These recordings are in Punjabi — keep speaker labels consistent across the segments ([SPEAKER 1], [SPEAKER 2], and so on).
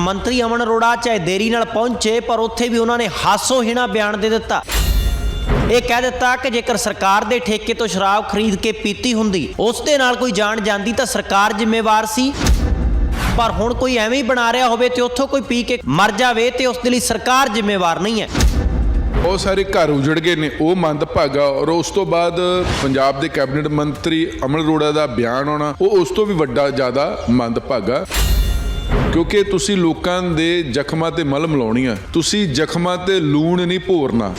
[SPEAKER 1] ਮੰਤਰੀ ਅਮਨ ਅਰੋੜਾ ਚਾਹੇ ਦੇਰੀ ਨਾਲ ਪਹੁੰਚੇ, ਪਰ ਉੱਥੇ ਵੀ ਉਹਨਾਂ ਨੇ ਹਾਸੋਹੀਣਾ ਬਿਆਨ ਦੇ ਦਿੱਤਾ। ਇਹ ਕਹਿ ਦਿੱਤਾ ਕਿ ਜੇਕਰ ਸਰਕਾਰ ਦੇ ਠੇਕੇ ਤੋਂ ਸ਼ਰਾਬ ਖਰੀਦ ਕੇ ਪੀਤੀ ਹੁੰਦੀ, ਉਸ ਦੇ ਨਾਲ ਕੋਈ ਜਾਣ ਜਾਂਦੀ ਤਾਂ ਸਰਕਾਰ ਜ਼ਿੰਮੇਵਾਰ ਸੀ। ਪਰ ਹੁਣ ਕੋਈ ਐਵੇਂ ਹੀ ਬਣਾ ਰਿਹਾ ਹੋਵੇ ਤੇ ਉੱਥੋਂ ਕੋਈ ਪੀ ਕੇ ਮਰ ਜਾਵੇ ਤੇ ਉਸ ਦੇ ਲਈ ਸਰਕਾਰ ਜ਼ਿੰਮੇਵਾਰ ਨਹੀਂ ਹੈ।
[SPEAKER 2] ਬਹੁਤ ਸਾਰੇ ਘਰ ਉਜੜ ਗਏ ਨੇ, ਉਹ ਮੰਦਭਾਗਾ ਔਰ ਉਸ ਤੋਂ ਬਾਅਦ ਪੰਜਾਬ ਦੇ ਕੈਬਨਿਟ ਮੰਤਰੀ ਅਮਨ ਅਰੋੜਾ ਦਾ ਬਿਆਨ ਆਉਣਾ, ਉਹ ਉਸ ਤੋਂ ਵੀ ਵੱਡਾ, ਜ਼ਿਆਦਾ ਮੰਦਭਾਗਾ। ਕਿਉਂਕਿ ਤੁਸੀਂ ਲੋਕਾਂ ਦੇ ਜ਼ਖਮਾਂ ਤੇ ਮਲਮ ਲਾਉਣੀ ਆ ਤੁਸੀਂ ਜ਼ਖਮਾਂ ਤੇ ਲੂਣ ਨਹੀਂ ਭੋਰਨਾ।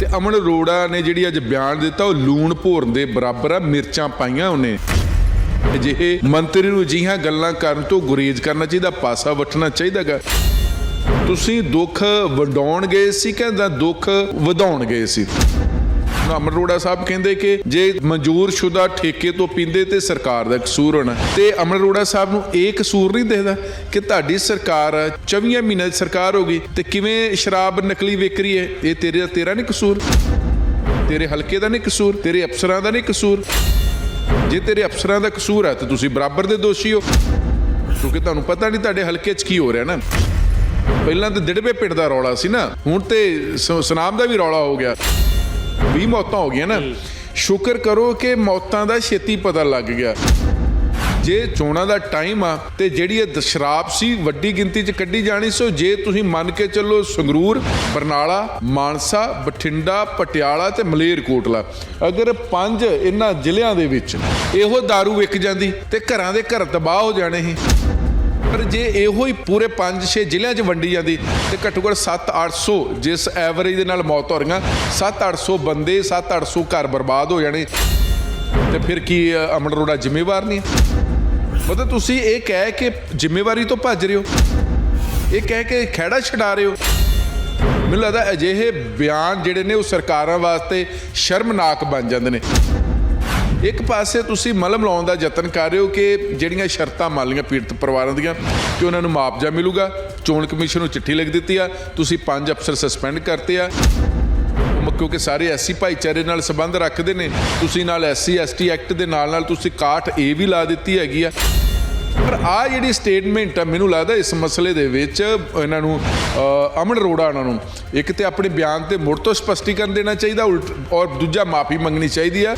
[SPEAKER 2] ਤੇ ਅਮਨ ਅਰੋੜਾ ਨੇ ਜਿਹੜੀ ਅੱਜ ਬਿਆਨ ਦਿੱਤਾ, ਉਹ ਲੂਣ ਭੋਰਨ ਦੇ ਬਰਾਬਰ ਆ, ਮਿਰਚਾਂ ਪਾਈਆਂ ਉਹਨੇ। ਅਜਿਹੇ ਮੰਤਰੀ ਨੂੰ ਅਜਿਹੀਆਂ ਗੱਲਾਂ ਕਰਨ ਤੋਂ ਗੁਰੇਜ਼ ਕਰਨਾ ਚਾਹੀਦਾ, ਪਾਸਾ ਵੱਟਣਾ ਚਾਹੀਦਾਗਾ। ਤੁਸੀਂ ਦੁੱਖ ਵਡਾਉਣ ਗਏ ਸੀ ਕਹਿੰਦਾ ਦੁੱਖ ਵਧਾਉਣ ਗਏ ਸੀ? ਅਮਰ ਅਰੋੜਾ ਸਾਹਿਬ ਕਹਿੰਦੇ ਕਿ ਜੇ ਮਨਜ਼ੂਰ ਸ਼ੁਦਾ ਠੇਕੇ ਤੋਂ ਪੀਂਦੇ ਤੇ ਸਰਕਾਰ ਦਾ ਕਸੂਰ ਹੋਣਾ, ਤੇ ਅਮਰ ਅਰੋੜਾ ਸਾਹਿਬ ਨੂੰ ਇਹ ਕਸੂਰ ਨਹੀਂ ਦਿਖਦਾ ਕਿ ਤੁਹਾਡੀ ਸਰਕਾਰ 24 ਮਹੀਨਿਆਂ ਦੀ ਸਰਕਾਰ ਹੋ ਗਈ ਤੇ ਕਿਵੇਂ ਸ਼ਰਾਬ ਨਕਲੀ ਵਿਕ ਰਹੀ ਹੈ? ਇਹ ਤੇਰੇ ਤੇਰਾ ਨਹੀਂ ਕਸੂਰ। ਤੇਰੇ ਹਲਕੇ ਦਾ ਨਹੀਂ ਕਸੂਰ, ਤੇਰੇ ਅਫਸਰਾਂ ਦਾ ਨਹੀਂ ਕਸੂਰ। ਜੇ ਤੇਰੇ ਅਫਸਰਾਂ ਦਾ ਕਸੂਰ ਹੈ ਤਾਂ ਤੁਸੀਂ ਬਰਾਬਰ ਦੇ ਦੋਸ਼ੀ ਹੋ। ਕਿਉਂਕਿ ਤੁਹਾਨੂੰ ਪਤਾ ਨਹੀਂ ਤੁਹਾਡੇ ਹਲਕੇ 'ਚ ਕੀ ਹੋ ਰਿਹਾ ਨਾ। ਪਹਿਲਾਂ ਤਾਂ ਡਿੜਵੇ ਪਿੰਡ ਦਾ ਰੌਲਾ ਸੀ ਨਾ, ਹੁਣ ਤੇ ਸ- ਸੁਨਾਮ ਦਾ ਵੀ ਰੌਲਾ ਹੋ ਗਿਆ। 20 ਮੌਤਾਂ ਹੋ ਗਈਆਂ ਨਾ। ਸ਼ੁਕਰ ਕਰੋ ਕਿ ਮੌਤਾਂ ਦਾ ਛੇਤੀ ਪਤਾ ਲੱਗ ਗਿਆ। ਜੇ ਚੋਣਾਂ ਦਾ ਟਾਈਮ ਆ ਤੇ ਜਿਹੜੀ ਇਹ ਸ਼ਰਾਬ ਸੀ ਵੱਡੀ ਗਿਣਤੀ 'ਚ ਕੱਢੀ ਜਾਣੀ ਸੋ ਜੇ ਤੁਸੀਂ ਮੰਨ ਕੇ ਚੱਲੋ ਸੰਗਰੂਰ ਬਰਨਾਲਾ ਮਾਨਸਾ ਬਠਿੰਡਾ ਪਟਿਆਲਾ ਤੇ ਮਲੇਰਕੋਟਲਾ ਅਗਰ ਪੰਜ ਇਹਨਾਂ ਜ਼ਿਲ੍ਹਿਆਂ ਦੇ ਵਿੱਚ ਇਹੋ दारू ਵਿਕ ਜਾਂਦੀ ਤੇ ਘਰਾਂ ਦੇ ਘਰ ਤਬਾਹ ਹੋ ਜਾਣੇ ਸੀ। ਪਰ ਜੇ ਇਹੋ ਹੀ ਪੂਰੇ 5-6 ਜ਼ਿਲ੍ਹਿਆਂ 'ਚ ਵੰਡੀ ਜਾਂਦੀ ਤੇ ਘੱਟੋ ਘੱਟ 7-800 ਜਿਸ ਐਵਰੇਜ ਦੇ ਨਾਲ ਮੌਤ ਹੋ ਰਹੀਆਂ 7-800 ਬੰਦੇ 7-800 ਘਰ ਬਰਬਾਦ ਹੋ ਜਾਣੇ। ਤੇ ਫਿਰ ਕੀ ਅਮਨ ਅਰੋੜਾ ਜ਼ਿੰਮੇਵਾਰ ਨਹੀਂ ਹੈ? ਮਤਲਬ ਤੁਸੀਂ ਇਹ ਕਹਿ ਕੇ ਜ਼ਿੰਮੇਵਾਰੀ ਤੋਂ ਭੱਜ ਰਹੇ ਹੋ। ਇਹ ਕਹਿ ਕੇ ਖਹਿੜਾ ਛਡਾ ਰਹੇ ਹੋ। ਮੈਨੂੰ ਲੱਗਦਾ ਅਜਿਹੇ ਬਿਆਨ ਜਿਹੜੇ ਨੇ ਉਹ ਸਰਕਾਰਾਂ ਵਾਸਤੇ ਸ਼ਰਮਨਾਕ ਬਣ ਜਾਂਦੇ ਨੇ। ਇੱਕ ਪਾਸੇ ਤੁਸੀਂ ਮਲਮ ਲਾਉਣ ਦਾ ਯਤਨ ਕਰ ਰਹੇ ਹੋ ਕਿ ਜਿਹੜੀਆਂ ਸ਼ਰਤਾਂ ਮੰਨ ਲਈਆਂ ਪੀੜਤ ਪਰਿਵਾਰਾਂ ਦੀਆਂ, ਕਿ ਉਹਨਾਂ ਨੂੰ ਮੁਆਵਜ਼ਾ ਮਿਲੂਗਾ, ਚੋਣ ਕਮਿਸ਼ਨ ਨੂੰ ਚਿੱਠੀ ਲਿਖ ਦਿੱਤੀ ਆ, ਤੁਸੀਂ ਪੰਜ ਅਫਸਰ ਸਸਪੈਂਡ ਕਰਤੇ ਆ। ਮ- ਕਿਉਂਕਿ ਸਾਰੇ ਐਸਸੀ ਭਾਈਚਾਰੇ ਨਾਲ ਸੰਬੰਧ ਰੱਖਦੇ ਨੇ, ਤੁਸੀਂ ਨਾਲ ਐਸਸੀ, ਐਸਟੀ ਐਕਟ ਦੇ ਨਾਲ ਨਾਲ ਤੁਸੀਂ ਕਾਟ ਏ ਵੀ ਲਾ ਦਿੱਤੀ ਹੈਗੀ ਆ। ਪਰ ਆ ਜਿਹੜੀ ਸਟੇਟਮੈਂਟ ਆ, ਮੈਨੂੰ ਲੱਗਦਾ ਇਸ ਮਸਲੇ ਦੇ ਵਿੱਚ ਇਹਨਾਂ ਨੂੰ ਅਮਨ ਅਰੋੜਾ ਉਹਨਾਂ ਨੂੰ ਇੱਕ ਤੇ ਆਪਣੇ ਬਿਆਨ ਤੇ ਮੁੜ ਤੋਂ ਸਪਸ਼ਟੀਕਰਨ ਦੇਣਾ ਚਾਹੀਦਾ, ਉਲਟ ਔਰ ਦੂਜਾ ਮਾਫੀ ਮੰਗਣੀ ਚਾਹੀਦੀ ਆ।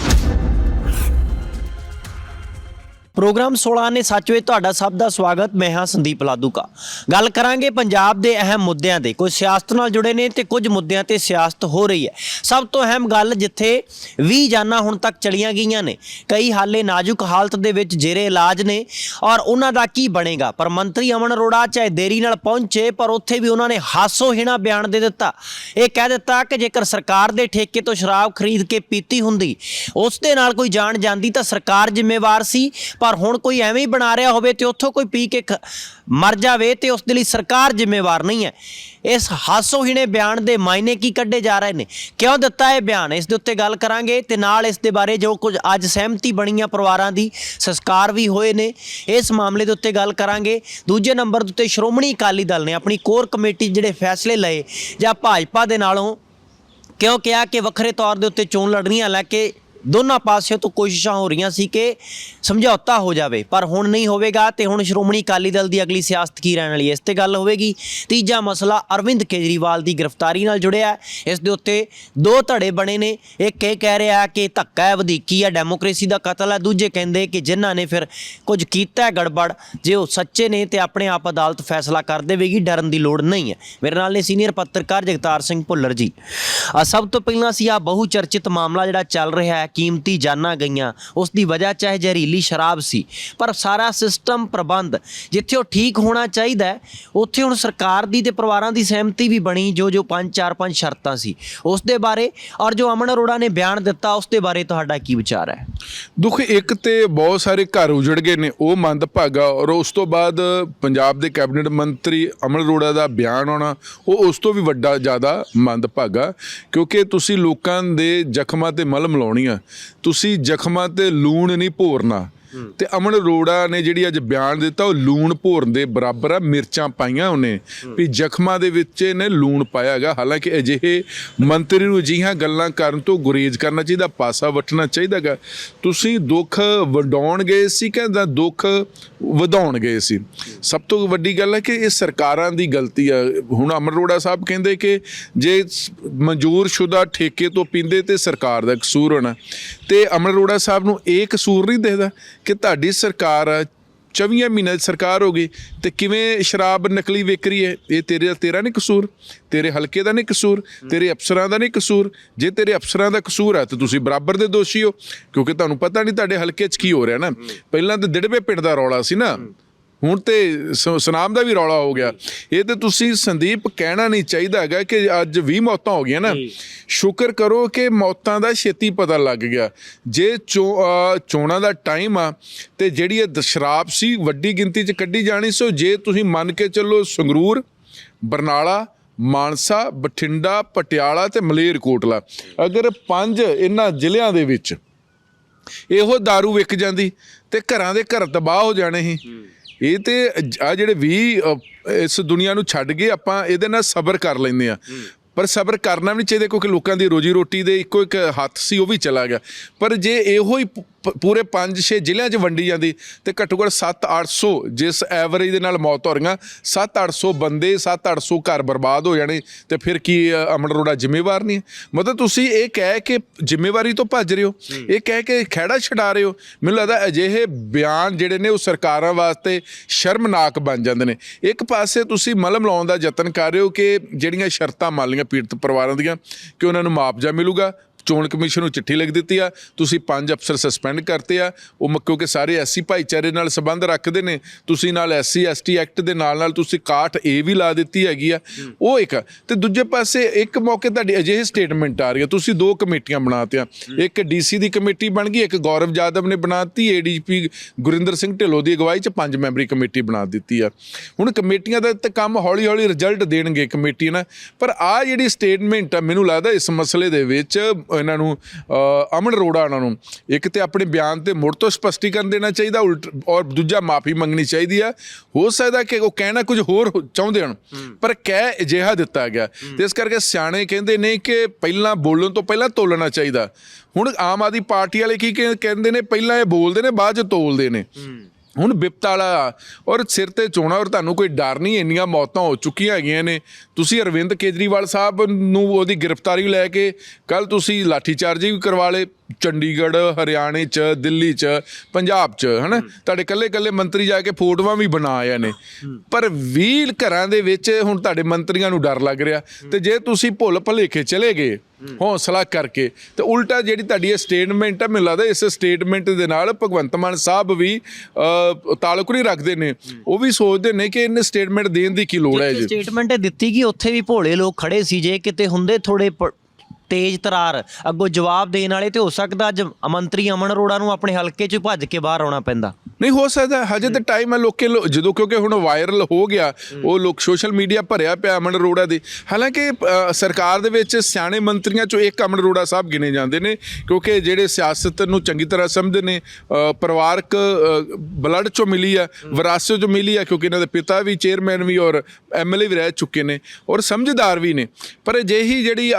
[SPEAKER 1] ਪ੍ਰੋਗਰਾਮ 16 ਨੇ ਸੱਚ ਵਿੱਚ ਤੁਹਾਡਾ ਸਭ ਦਾ ਸਵਾਗਤ। ਮੈਂ ਹਾਂ ਸੰਦੀਪ ਲਾਦੂਕਾ। ਗੱਲ ਕਰਾਂਗੇ ਪੰਜਾਬ ਦੇ ਅਹਿਮ ਮੁੱਦਿਆਂ ਦੇ ਕੁਝ ਸਿਆਸਤ ਨਾਲ ਜੁੜੇ ਨੇ ਤੇ ਕੁਝ ਮੁੱਦਿਆਂ ਤੇ ਸਿਆਸਤ ਹੋ ਰਹੀ ਹੈ। ਸਭ ਤੋਂ ਅਹਿਮ ਗੱਲ ਜਿੱਥੇ 20 ਜਾਨਾਂ ਹੁਣ ਤੱਕ ਚਲੀਆਂ ਗਈਆਂ ਨੇ, ਕਈ ਹਾਲੇ ਨਾਜ਼ੁਕ ਹਾਲਤ ਦੇ ਵਿੱਚ ਜੇਰੇ ਇਲਾਜ ਨੇ ਔਰ ਉਹਨਾਂ ਦਾ ਕੀ ਬਣੇਗਾ? ਪਰ ਮੰਤਰੀ ਅਮਨ ਅਰੋੜਾ ਚਾਹੇ ਦੇਰੀ ਨਾਲ ਪਹੁੰਚੇ, ਪਰ ਉੱਥੇ ਵੀ ਉਹਨਾਂ ਨੇ ਹਾਸੋਹੀਣਾ ਬਿਆਨ ਦੇ ਦਿੱਤਾ। ਇਹ ਕਹਿ ਦਿੱਤਾ ਕਿ ਜੇਕਰ ਸਰਕਾਰ ਦੇ ਠੇਕੇ ਤੋਂ ਸ਼ਰਾਬ ਖਰੀਦ ਕੇ ਪੀਤੀ ਹੁੰਦੀ, ਉਸ ਦੇ ਨਾਲ ਕੋਈ ਜਾਣ ਜਾਂਦੀ ਤਾਂ ਸਰਕਾਰ ਜ਼ਿੰਮੇਵਾਰ ਸੀ ਪਰ ਹੁਣ ਕੋਈ ਐਵੇਂ ਹੀ ਬਣਾ ਰਿਹਾ ਹੋਵੇ ਤੇ ਉੱਥੋਂ ਕੋਈ ਪੀ ਕੇ ਖ- ਮਰ ਜਾਵੇ ਤੇ ਉਸ ਦੇ ਲਈ ਸਰਕਾਰ ਜ਼ਿੰਮੇਵਾਰ ਨਹੀਂ ਹੈ। ਇਸ ਹਾਸੋਹੀਣੇ ਬਿਆਨ ਦੇ ਮਾਇਨੇ ਕੀ ਕੱਢੇ ਜਾ ਰਹੇ ਨੇ? ਕਿਉਂ ਦਿੱਤਾ ਇਹ ਬਿਆਨ? ਇਸ ਦੇ ਉੱਤੇ ਗੱਲ ਕਰਾਂਗੇ ਤੇ ਨਾਲ ਇਸ ਦੇ ਬਾਰੇ ਜੋ ਕੁਝ ਅੱਜ ਸਹਿਮਤੀ ਬਣੀਆਂ ਪਰਿਵਾਰਾਂ ਦੀ ਸੰਸਕਾਰ ਵੀ ਹੋਏ ਨੇ, ਇਸ ਮਾਮਲੇ ਦੇ ਉੱਤੇ ਗੱਲ ਕਰਾਂਗੇ। ਦੂਜੇ ਨੰਬਰ ਦੇ ਉੱਤੇ ਸ਼੍ਰੋਮਣੀ ਅਕਾਲੀ ਦਲ ਨੇ ਆਪਣੀ ਕੋਰ ਕਮੇਟੀ ਜਿਹੜੇ ਫੈਸਲੇ ਲਏ ਜਾਂ ਭਾਜਪਾ ਦੇ ਨਾਲੋਂ ਕਿਉਂ ਕਿਹਾ ਕਿ ਵੱਖਰੇ ਤੌਰ ਦੇ ਉੱਤੇ ਚੋਣ ਲੜਨੀਆਂ ਲੈ ਕੇ ਦੋਨਾਂ ਪਾਸਿਆਂ ਤੋਂ ਕੋਸ਼ਿਸ਼ਾਂ ਹੋ ਰਹੀਆਂ ਸੀ ਕਿ ਸਮਝੌਤਾ ਹੋ ਜਾਵੇ, ਪਰ ਹੁਣ ਨਹੀਂ ਹੋਵੇਗਾ ਤੇ ਹੁਣ ਸ਼੍ਰੋਮਣੀ ਅਕਾਲੀ ਦਲ ਦੀ ਅਗਲੀ ਸਿਆਸਤ ਕੀ ਰਹਿਣ ਵਾਲੀ ਹੈ? ਇਸ ਤੇ ਗੱਲ ਹੋਵੇਗੀ। ਤੀਜਾ ਮਸਲਾ ਅਰਵਿੰਦ ਕੇਜਰੀਵਾਲ ਦੀ ਗ੍ਰਿਫਤਾਰੀ ਨਾਲ ਜੁੜਿਆ ਹੈ। ਇਸ ਦੇ ਉੱਤੇ ਦੋ ਧੜੇ ਬਣੇ ਨੇ। ਇੱਕ ਇਹ ਕਹਿ ਰਿਹਾ ਕਿ ਧੱਕਾ ਹੈ, ਵਧੀਕੀ ਹੈ, ਡੈਮੋਕ੍ਰੇਸੀ ਦਾ ਕਤਲ ਹੈ। ਦੂਜੇ ਕਹਿੰਦੇ ਕਿ ਜਿਨ੍ਹਾਂ ਨੇ ਫਿਰ ਕੁਝ ਕੀਤਾ ਹੈ ਗੜਬੜ, ਜੇ ਉਹ ਸੱਚੇ ਨੇ ਤੇ ਆਪਣੇ ਆਪ ਅਦਾਲਤ ਫੈਸਲਾ ਕਰ ਦੇਵੇਗੀ, ਡਰਨ ਦੀ ਲੋੜ ਨਹੀਂ ਹੈ। ਮੇਰੇ ਨਾਲ ਨੇ ਸੀਨੀਅਰ ਪੱਤਰਕਾਰ ਜਗਤਾਰ ਸਿੰਘ ਭੁੱਲਰ ਜੀ। ਆ ਸਭ ਤੋਂ ਪਹਿਲਾਂ ਸੀ ਆ ਬਹੁ ਚਰਚਿਤ ਮਾਮਲਾ ਜਿਹੜਾ ਚੱਲ ਰਿਹਾ ਹੈ ਕੀਮਤੀ ਜਾਨਾਂ ਗਈਆਂ। ਉਸ ਦੀ ਵਜ੍ਹਾ ਚਾਹੇ ਜ਼ਹਿਰੀਲੀ ਸ਼ਰਾਬ ਸੀ ਪਰ ਸਾਰਾ ਸਿਸਟਮ ਪ੍ਰਬੰਧ ਜਿੱਥੇ ਉਹ ਠੀਕ ਹੋਣਾ ਚਾਹੀਦਾ ਹੈ, ਉੱਥੇ ਹੁਣ ਸਰਕਾਰ ਦੀ ਤੇ ਪਰਿਵਾਰਾਂ ਦੀ ਸਹਿਮਤੀ ਵੀ ਬਣੀ ਜੋ ਜੋ ਪੰਜ ਚਾਰ ਪੰਜ ਸ਼ਰਤਾਂ ਸੀ। ਉਸ ਦੇ ਬਾਰੇ ਔਰ ਜੋ ਅਮਨ ਅਰੋੜਾ ਨੇ ਬਿਆਨ ਦਿੱਤਾ ਉਸ ਦੇ ਬਾਰੇ ਤੁਹਾਡਾ ਕੀ ਵਿਚਾਰ ਹੈ?
[SPEAKER 2] ਦੁੱਖ ਇੱਕ ਤੇ ਬਹੁਤ ਸਾਰੇ ਘਰ ਉਜੜ ਗਏ ਨੇ ਉਹ ਮੰਦਭਾਗਾ ਔਰ ਉਸ ਤੋਂ ਬਾਅਦ ਪੰਜਾਬ ਦੇ ਕੈਬਨਿਟ ਮੰਤਰੀ ਅਮਨ ਅਰੋੜਾ ਦਾ ਬਿਆਨ ਆਉਣਾ ਉਹ ਉਸ ਤੋਂ ਵੀ ਵੱਡਾ ਜ਼ਿਆਦਾ ਮੰਦਭਾਗਾ ਕਿਉਂਕਿ ਤੁਸੀਂ ਲੋਕਾਂ ਦੇ ਜ਼ਖਮਾਂ ਤੇ ਮਲਮ ਲਾਉਣੀ ਆ ਤੁਸੀਂ ਜ਼ਖਮਾਂ ਤੇ ਲੂਣ ਨਹੀਂ ਭੋਰਨਾ। ਤੇ ਅਮਨ ਅਰੋੜਾ ਨੇ ਜਿਹੜੀ ਅੱਜ ਬਿਆਨ ਦਿੱਤਾ ਉਹ ਲੂਣ ਭੋਰਨ ਦੇ ਬਰਾਬਰ ਆ ਮਿਰਚਾਂ ਪਾਈਆਂ ਉਹਨੇ। ਵੀ ਜ਼ਖਮਾਂ ਦੇ ਵਿੱਚ ਇਹਨੇ ਲੂਣ ਪਾਇਆ ਹੈਗਾ। ਹਾਲਾਂਕਿ ਅਜਿਹੇ ਮੰਤਰੀ ਨੂੰ ਅਜਿਹੀਆਂ ਗੱਲਾਂ ਕਰਨ ਤੋਂ ਗੁਰੇਜ਼ ਕਰਨਾ ਚਾਹੀਦਾ ਪਾਸਾ ਵੱਟਣਾ ਚਾਹੀਦਾਗਾ ਤੁਸੀਂ ਦੁੱਖ ਵਡਾਉਣ ਗਏ ਸੀ ਕਹਿੰਦਾ ਦੁੱਖ ਵਧਾਉਣ ਗਏ ਸੀ? ਸਭ ਤੋਂ ਵੱਡੀ ਗੱਲ ਹੈ ਕਿ ਇਹ ਸਰਕਾਰਾਂ ਦੀ ਗਲਤੀ ਆ। ਹੁਣ ਅਮਰ ਅਰੋੜਾ ਸਾਹਿਬ ਕਹਿੰਦੇ ਕਿ ਜੇ ਸ- ਮਨਜ਼ੂਰਸ਼ੁਦਾ ਠੇਕੇ ਤੋਂ ਪੀਂਦੇ ਤੇ ਸਰਕਾਰ ਦਾ ਕਸੂਰ ਹੋਣਾ। ਤੇ ਅਮਰ ਅਰੋੜਾ ਸਾਹਿਬ ਨੂੰ ਇਹ ਕਸੂਰ ਨਹੀਂ ਦੇਖਦਾ ਕਿ ਤੁਹਾਡੀ ਸਰਕਾਰ ਆ 24 ਮਹੀਨਿਆਂ ਦੀ ਸਰਕਾਰ ਹੋ ਗਈ ਤੇ ਕਿਵੇਂ ਸ਼ਰਾਬ ਨਕਲੀ ਵਿਕ ਰਹੀ ਹੈ? ਇਹ ਤੇਰੇ ਦਾ ਤੇਰਾ ਨਹੀਂ ਕਸੂਰ, ਤੇਰੇ ਹਲਕੇ ਦਾ ਨਹੀਂ ਕਸੂਰ, ਤੇਰੇ ਅਫਸਰਾਂ ਦਾ ਨਹੀਂ ਕਸੂਰ। ਜੇ ਤੇਰੇ ਅਫਸਰਾਂ ਦਾ ਕਸੂਰ ਹੈ ਤਾਂ ਤੁਸੀਂ ਬਰਾਬਰ ਦੇ ਦੋਸ਼ੀ ਹੋ, ਕਿਉਂਕਿ ਤੁਹਾਨੂੰ ਪਤਾ ਨਹੀਂ ਤੁਹਾਡੇ ਹਲਕੇ 'ਚ ਕੀ ਹੋ ਰਿਹਾ ਨਾ। ਪਹਿਲਾਂ ਤਾਂ ਦਿੜਵੇ ਪਿੰਡ ਦਾ ਰੌਲਾ ਸੀ ਨਾ। ਹੁਣ ਤੇ ਸੁਨਾਮ ਦਾ ਵੀ ਰੌਲਾ ਹੋ ਗਿਆ। ਇਹ ਤੇ ਤੁਸੀਂ ਸੰਦੀਪ ਕਹਿਣਾ ਨਹੀਂ ਚਾਹੀਦਾ ਹੈਗਾ ਕਿ ਅੱਜ 20 ਮੌਤਾਂ ਹੋ ਗਈਆਂ ਨਾ। ਸ਼ੁਕਰ ਕਰੋ ਕਿ ਮੌਤਾਂ ਦਾ ਛੇਤੀ ਪਤਾ ਲੱਗ ਗਿਆ। ਜੇ ਚੋਣਾਂ ਦਾ ਟਾਈਮ ਆ ਤੇ ਜਿਹੜੀ ਇਹ ਸ਼ਰਾਬ ਸੀ ਵੱਡੀ ਗਿਣਤੀ 'ਚ ਕੱਢੀ ਜਾਣੀ ਸੋ ਜੇ ਤੁਸੀਂ ਮੰਨ ਕੇ ਚੱਲੋ ਸੰਗਰੂਰ ਬਰਨਾਲਾ ਮਾਨਸਾ ਬਠਿੰਡਾ ਪਟਿਆਲਾ ਤੇ ਮਲੇਰਕੋਟਲਾ। ਅਗਰ ਪੰਜ ਇਹਨਾਂ ਜ਼ਿਲ੍ਹਿਆਂ ਦੇ ਵਿੱਚ ਇਹੋ दारू ਵਿਕ ਜਾਂਦੀ ਤੇ ਘਰਾਂ ਦੇ ਘਰ ਤਬਾਹ ਹੋ ਜਾਣੇ ਸੀ। ਇਹ ਤੇ ਆ ਜਿਹੜੇ 20 ਇਸ ਦੁਨੀਆ ਨੂੰ ਛੱਡ ਕੇ ਆਪਾਂ ਇਹਦੇ ਨਾਲ ਸਬਰ ਕਰ ਲੈਂਦੇ ਆ ਪਰ ਸਬਰ ਕਰਨਾ ਵੀ ਨਹੀਂ ਚਾਹੀਦਾ ਕਿਉਂਕਿ ਲੋਕਾਂ ਦੀ ਰੋਜੀ ਰੋਟੀ ਦੇ ਇੱਕੋ ਇੱਕ ਹੱਥ ਸੀ ਉਹ ਵੀ ਚਲਾ ਗਿਆ। ਪਰ ਜੇ ਇਹੋ ਹੀ ਪੂਰੇ 5-6 ਜ਼ਿਲ੍ਹਿਆਂ 'ਚ ਵੰਡੀ ਜਾਂਦੀ ਤੇ ਘੱਟੋ ਘੱਟ 7-800 ਜਿਸ ਐਵਰੇਜ ਦੇ ਨਾਲ ਮੌਤ ਹੋ ਰਹੀਆਂ 7-800 ਬੰਦੇ 7-800 ਘਰ ਬਰਬਾਦ ਹੋ ਜਾਣੇ ਤੇ ਫਿਰ ਕੀ ਅਮਨ ਅਰੋੜਾ ਜ਼ਿੰਮੇਵਾਰ ਨਹੀਂ ਮਤਲਬ ਤੁਸੀਂ ਇਹ ਕਹਿ ਕੇ ਜ਼ਿੰਮੇਵਾਰੀ ਤੋਂ ਭੱਜ ਰਹੇ ਹੋ। ਇਹ ਕਹਿ ਕੇ ਖਹਿੜਾ ਛਡਾ ਰਹੇ ਹੋ ਮੈਨੂੰ ਲੱਗਦਾ ਅਜਿਹੇ ਬਿਆਨ ਜਿਹੜੇ ਨੇ ਉਹ ਸਰਕਾਰਾਂ ਵਾਸਤੇ ਸ਼ਰਮਨਾਕ ਬਣ ਜਾਂਦੇ ਨੇ। ਇੱਕ ਪਾਸੇ ਤੁਸੀਂ ਮਲਮ ਲਾਉਣ ਦਾ ਯਤਨ ਕਰ ਰਹੇ ਹੋ ਕਿ ਜਿਹੜੀਆਂ ਸ਼ਰਤਾਂ ਮੰਨ ਲਈਆਂ ਪੀੜਤ ਪਰਿਵਾਰਾਂ ਦੀਆਂ ਕਿ ਉਹਨਾਂ ਨੂੰ ਮੁਆਵਜ਼ਾ ਮਿਲੂਗਾ ਚੋਣ ਕਮਿਸ਼ਨ ਨੂੰ ਚਿੱਠੀ ਲਿਖ ਦਿੱਤੀ ਆ, ਤੁਸੀਂ ਪੰਜ ਅਫਸਰ ਸਸਪੈਂਡ ਕਰਤੇ ਆ, ਉਹ ਮ- ਕਿਉਂਕਿ ਸਾਰੇ ਐਸਸੀ ਭਾਈਚਾਰੇ ਨਾਲ ਸੰਬੰਧ ਰੱਖਦੇ ਨੇ, ਤੁਸੀਂ ਨਾਲ ਐਸਸੀ, ਐਸਟੀ ਐਕਟ ਦੇ ਨਾਲ ਨਾਲ ਤੁਸੀਂ ਕਾਠ ਏ ਵੀ ਲਾ ਦਿੱਤੀ ਹੈਗੀ ਆ। ਉਹ ਇੱਕ, ਤੇ ਦੂਜੇ ਪਾਸੇ ਇੱਕ ਮੌਕੇ ਤੁਹਾਡੀ ਅਜਿਹੀ ਸਟੇਟਮੈਂਟ ਆ ਰਹੀ ਹੈ ਤੁਸੀਂ ਦੋ ਕਮੇਟੀਆਂ ਬਣਾਤੀਆਂ, ਇੱਕ ਡੀਸੀ ਦੀ ਕਮੇਟੀ ਬਣ ਗਈ, ਇੱਕ ਗੌਰਵ ਜਾਦਵ ਨੇ ਬਣਾਤੀ ਏਡੀਜੀਪੀ ਗੁਰਿੰਦਰ ਸਿੰਘ ਢਿੱਲੋਂ ਦੀ ਅਗਵਾਈ 'ਚ ਪੰਜ ਮੈਂਬਰੀ ਕਮੇਟੀ ਬਣਾ ਦਿੱਤੀ ਆ। ਹੁਣ ਕਮੇਟੀਆਂ ਦਾ ਤੇ ਕੰਮ ਹੌਲੀ ਹੌਲੀ ਰਿਜ਼ਲਟ ਦੇਣਗੇ ਕਮੇਟੀ ਨਾ, ਪਰ ਆ ਜਿਹੜੀ ਸਟੇਟਮੈਂਟ ਆ, ਮੈਨੂੰ ਲੱਗਦਾ ਇਸ ਮਸਲੇ ਦੇ ਵਿੱਚ ਇਹਨਾਂ ਨੂੰ ਅਮਨ ਅਰੋੜਾ ਉਹਨਾਂ ਨੂੰ। ਇੱਕ ਤੇ ਆਪਣੇ ਬਿਆਨ ਤੇ ਮੁੜ ਤੋਂ ਸਪਸ਼ਟੀਕਰਨ ਦੇਣਾ ਚਾਹੀਦਾ ਉਲਟ ਔਰ ਦੂਜਾ ਮਾਫੀ ਮੰਗਣੀ ਚਾਹੀਦੀ ਆ। ਹੋ ਸਕਦਾ ਕਿ ਉਹ ਕਹਿਣਾ ਕੁਝ ਹੋਰ ਚਾਹੁੰਦੇ ਹਨ ਪਰ ਕਹਿ ਅਜਿਹਾ ਦਿੱਤਾ ਗਿਆ। ਤੇ ਇਸ ਕਰਕੇ ਸਿਆਣੇ ਕਹਿੰਦੇ ਨੇ ਕਿ ਪਹਿਲਾਂ ਬੋਲਣ ਤੋਂ ਪਹਿਲਾਂ ਤੋਲਣਾ ਚਾਹੀਦਾ। ਹੁਣ ਆਮ ਆਦਮੀ ਪਾਰਟੀ ਵਾਲੇ ਕੀ ਕਹਿ- ਕਹਿੰਦੇ ਨੇ ਪਹਿਲਾਂ ਇਹ ਬੋਲਦੇ ਨੇ ਬਾਅਦ ਚ ਤੋਲਦੇ ਨੇ। ਹੁਣ ਬਿਪਤਾ ਵਾਲਾ ਔਰ ਸਿਰ ਤੇ ਚੋਣਾ ਔਰ ਤੁਹਾਨੂੰ ਕੋਈ ਡਰ ਨਹੀਂ, ਇੰਨੀਆਂ ਮੌਤਾਂ ਹੋ ਚੁੱਕੀਆਂ ਹੈਗੀਆਂ ਨੇ। ਤੁਸੀਂ ਅਰਵਿੰਦ ਕੇਜਰੀਵਾਲ ਸਾਹਿਬ ਨੂੰ ਉਹਦੀ ਗ੍ਰਿਫਤਾਰੀ ਲੈ ਕੇ ਕੱਲ ਤੁਸੀਂ ਲਾਠੀਚਾਰਜ ਵੀ ਕਰਵਾ ਲਏ। ਚੰਡੀਗੜ੍ਹ ਹਰਿਆਣੇ ਚ ਦਿੱਲੀ ਚ ਪੰਜਾਬ ਚ ਹਨਾ? ਤੁਹਾਡੇ ਕੱਲੇ ਕੱਲੇ ਮੰਤਰੀ ਜਾ ਕੇ ਫੋਟੋਆਂ ਵੀ ਬਣਾ ਆਏ ਨੇ। ਪਰ 20 ਘਰਾਂ ਦੇ ਵਿੱਚ ਹੁਣ ਤੁਹਾਡੇ ਮੰਤਰੀਆਂ ਨੂੰ ਡਰ ਲੱਗ ਰਿਹਾ। ਤੇ ਜੇ ਤੁਸੀਂ ਭੁੱਲ ਭੁਲੇਖੇ ਚਲੇ ਗਏ ਹੌਸਲਾ ਕਰਕੇ ਤੇ ਉਲਟਾ ਜਿਹੜੀ ਤੁਹਾਡੀ ਇਹ ਸਟੇਟਮੈਂਟ ਹੈ ਮੈਨੂੰ ਲੱਗਦਾ ਇਸ ਸਟੇਟਮੈਂਟ ਦੇ ਨਾਲ ਭਗਵੰਤ ਮਾਨ ਸਾਹਿਬ ਵੀ ਤਾਲੁਕ ਨਹੀਂ ਰੱਖਦੇ ਨੇ। ਉਹ ਵੀ ਸੋਚਦੇ ਨੇ ਕਿ ਇਹਨੇ ਸਟੇਟਮੈਂਟ ਦੇਣ ਦੀ ਕੀ ਲੋੜ ਹੈ ਜੀ।
[SPEAKER 1] ਸਟੇਟਮੈਂਟ ਦਿੱਤੀ ਕਿ ਉੱਥੇ ਵੀ ਭੋਲੇ ਲੋਕ ਖੜੇ ਸੀ। ਜੇ ਕਿਤੇ ਹੁੰਦੇ ਥੋੜੇ ਤੇਜ਼ ਤਰਾਰ ਅੱਗੋਂ ਜਵਾਬ ਦੇਣ ਵਾਲੇ ਤੇ ਹੋ ਸਕਦਾ ਅੱਜ ਮੰਤਰੀ ਅਮਨ ਅਰੋੜਾ ਨੂੰ ਆਪਣੇ ਹਲਕੇ 'ਚ ਭੱਜ ਕੇ ਬਾਹਰ ਆਉਣਾ ਪੈਂਦਾ।
[SPEAKER 2] ਨਹੀਂ ਹੋ ਸਕਦਾ ਹਜੇ ਤਾਂ ਟਾਈਮ ਹੈ ਲੋਕੇ ਜਦੋਂ ਕਿਉਂਕਿ ਹੁਣ ਵਾਇਰਲ ਹੋ ਗਿਆ ਉਹ ਲੋਕ ਸੋਸ਼ਲ ਮੀਡੀਆ ਭਰਿਆ ਪਿਆ ਅਮਨ ਅਰੋੜਾ ਦੇ। ਹਾਲਾਂਕਿ ਸਰਕਾਰ ਦੇ ਵਿੱਚ ਸਿਆਣੇ ਮੰਤਰੀਆਂ ਚੋਂ ਇੱਕ ਅਮਨ ਅਰੋੜਾ ਸਾਹਿਬ ਗਿਣੇ ਜਾਂਦੇ ਨੇ ਕਿਉਂਕਿ ਜਿਹੜੇ ਸਿਆਸਤ ਨੂੰ ਚੰਗੀ ਤਰ੍ਹਾਂ ਸਮਝਦੇ ਨੇ ਪਰਿਵਾਰਕ ਬਲੱਡ ਚੋਂ ਮਿਲੀ ਆ ਵਿਰਾਸਤ ਚੋਂ ਮਿਲੀ ਆ ਕਿਉਂਕਿ ਇਹਨਾਂ ਦੇ ਪਿਤਾ ਵੀ ਚੇਅਰਮੈਨ ਵੀ ਔਰ ਐਮਐਲਏ ਵੀ ਰਹਿ ਚੁੱਕੇ ਨੇ ਔਰ ਸਮਝਦਾਰ ਵੀ ਨੇ। ਪਰ ਅਜਿਹੀ ਜਿਹੜੀ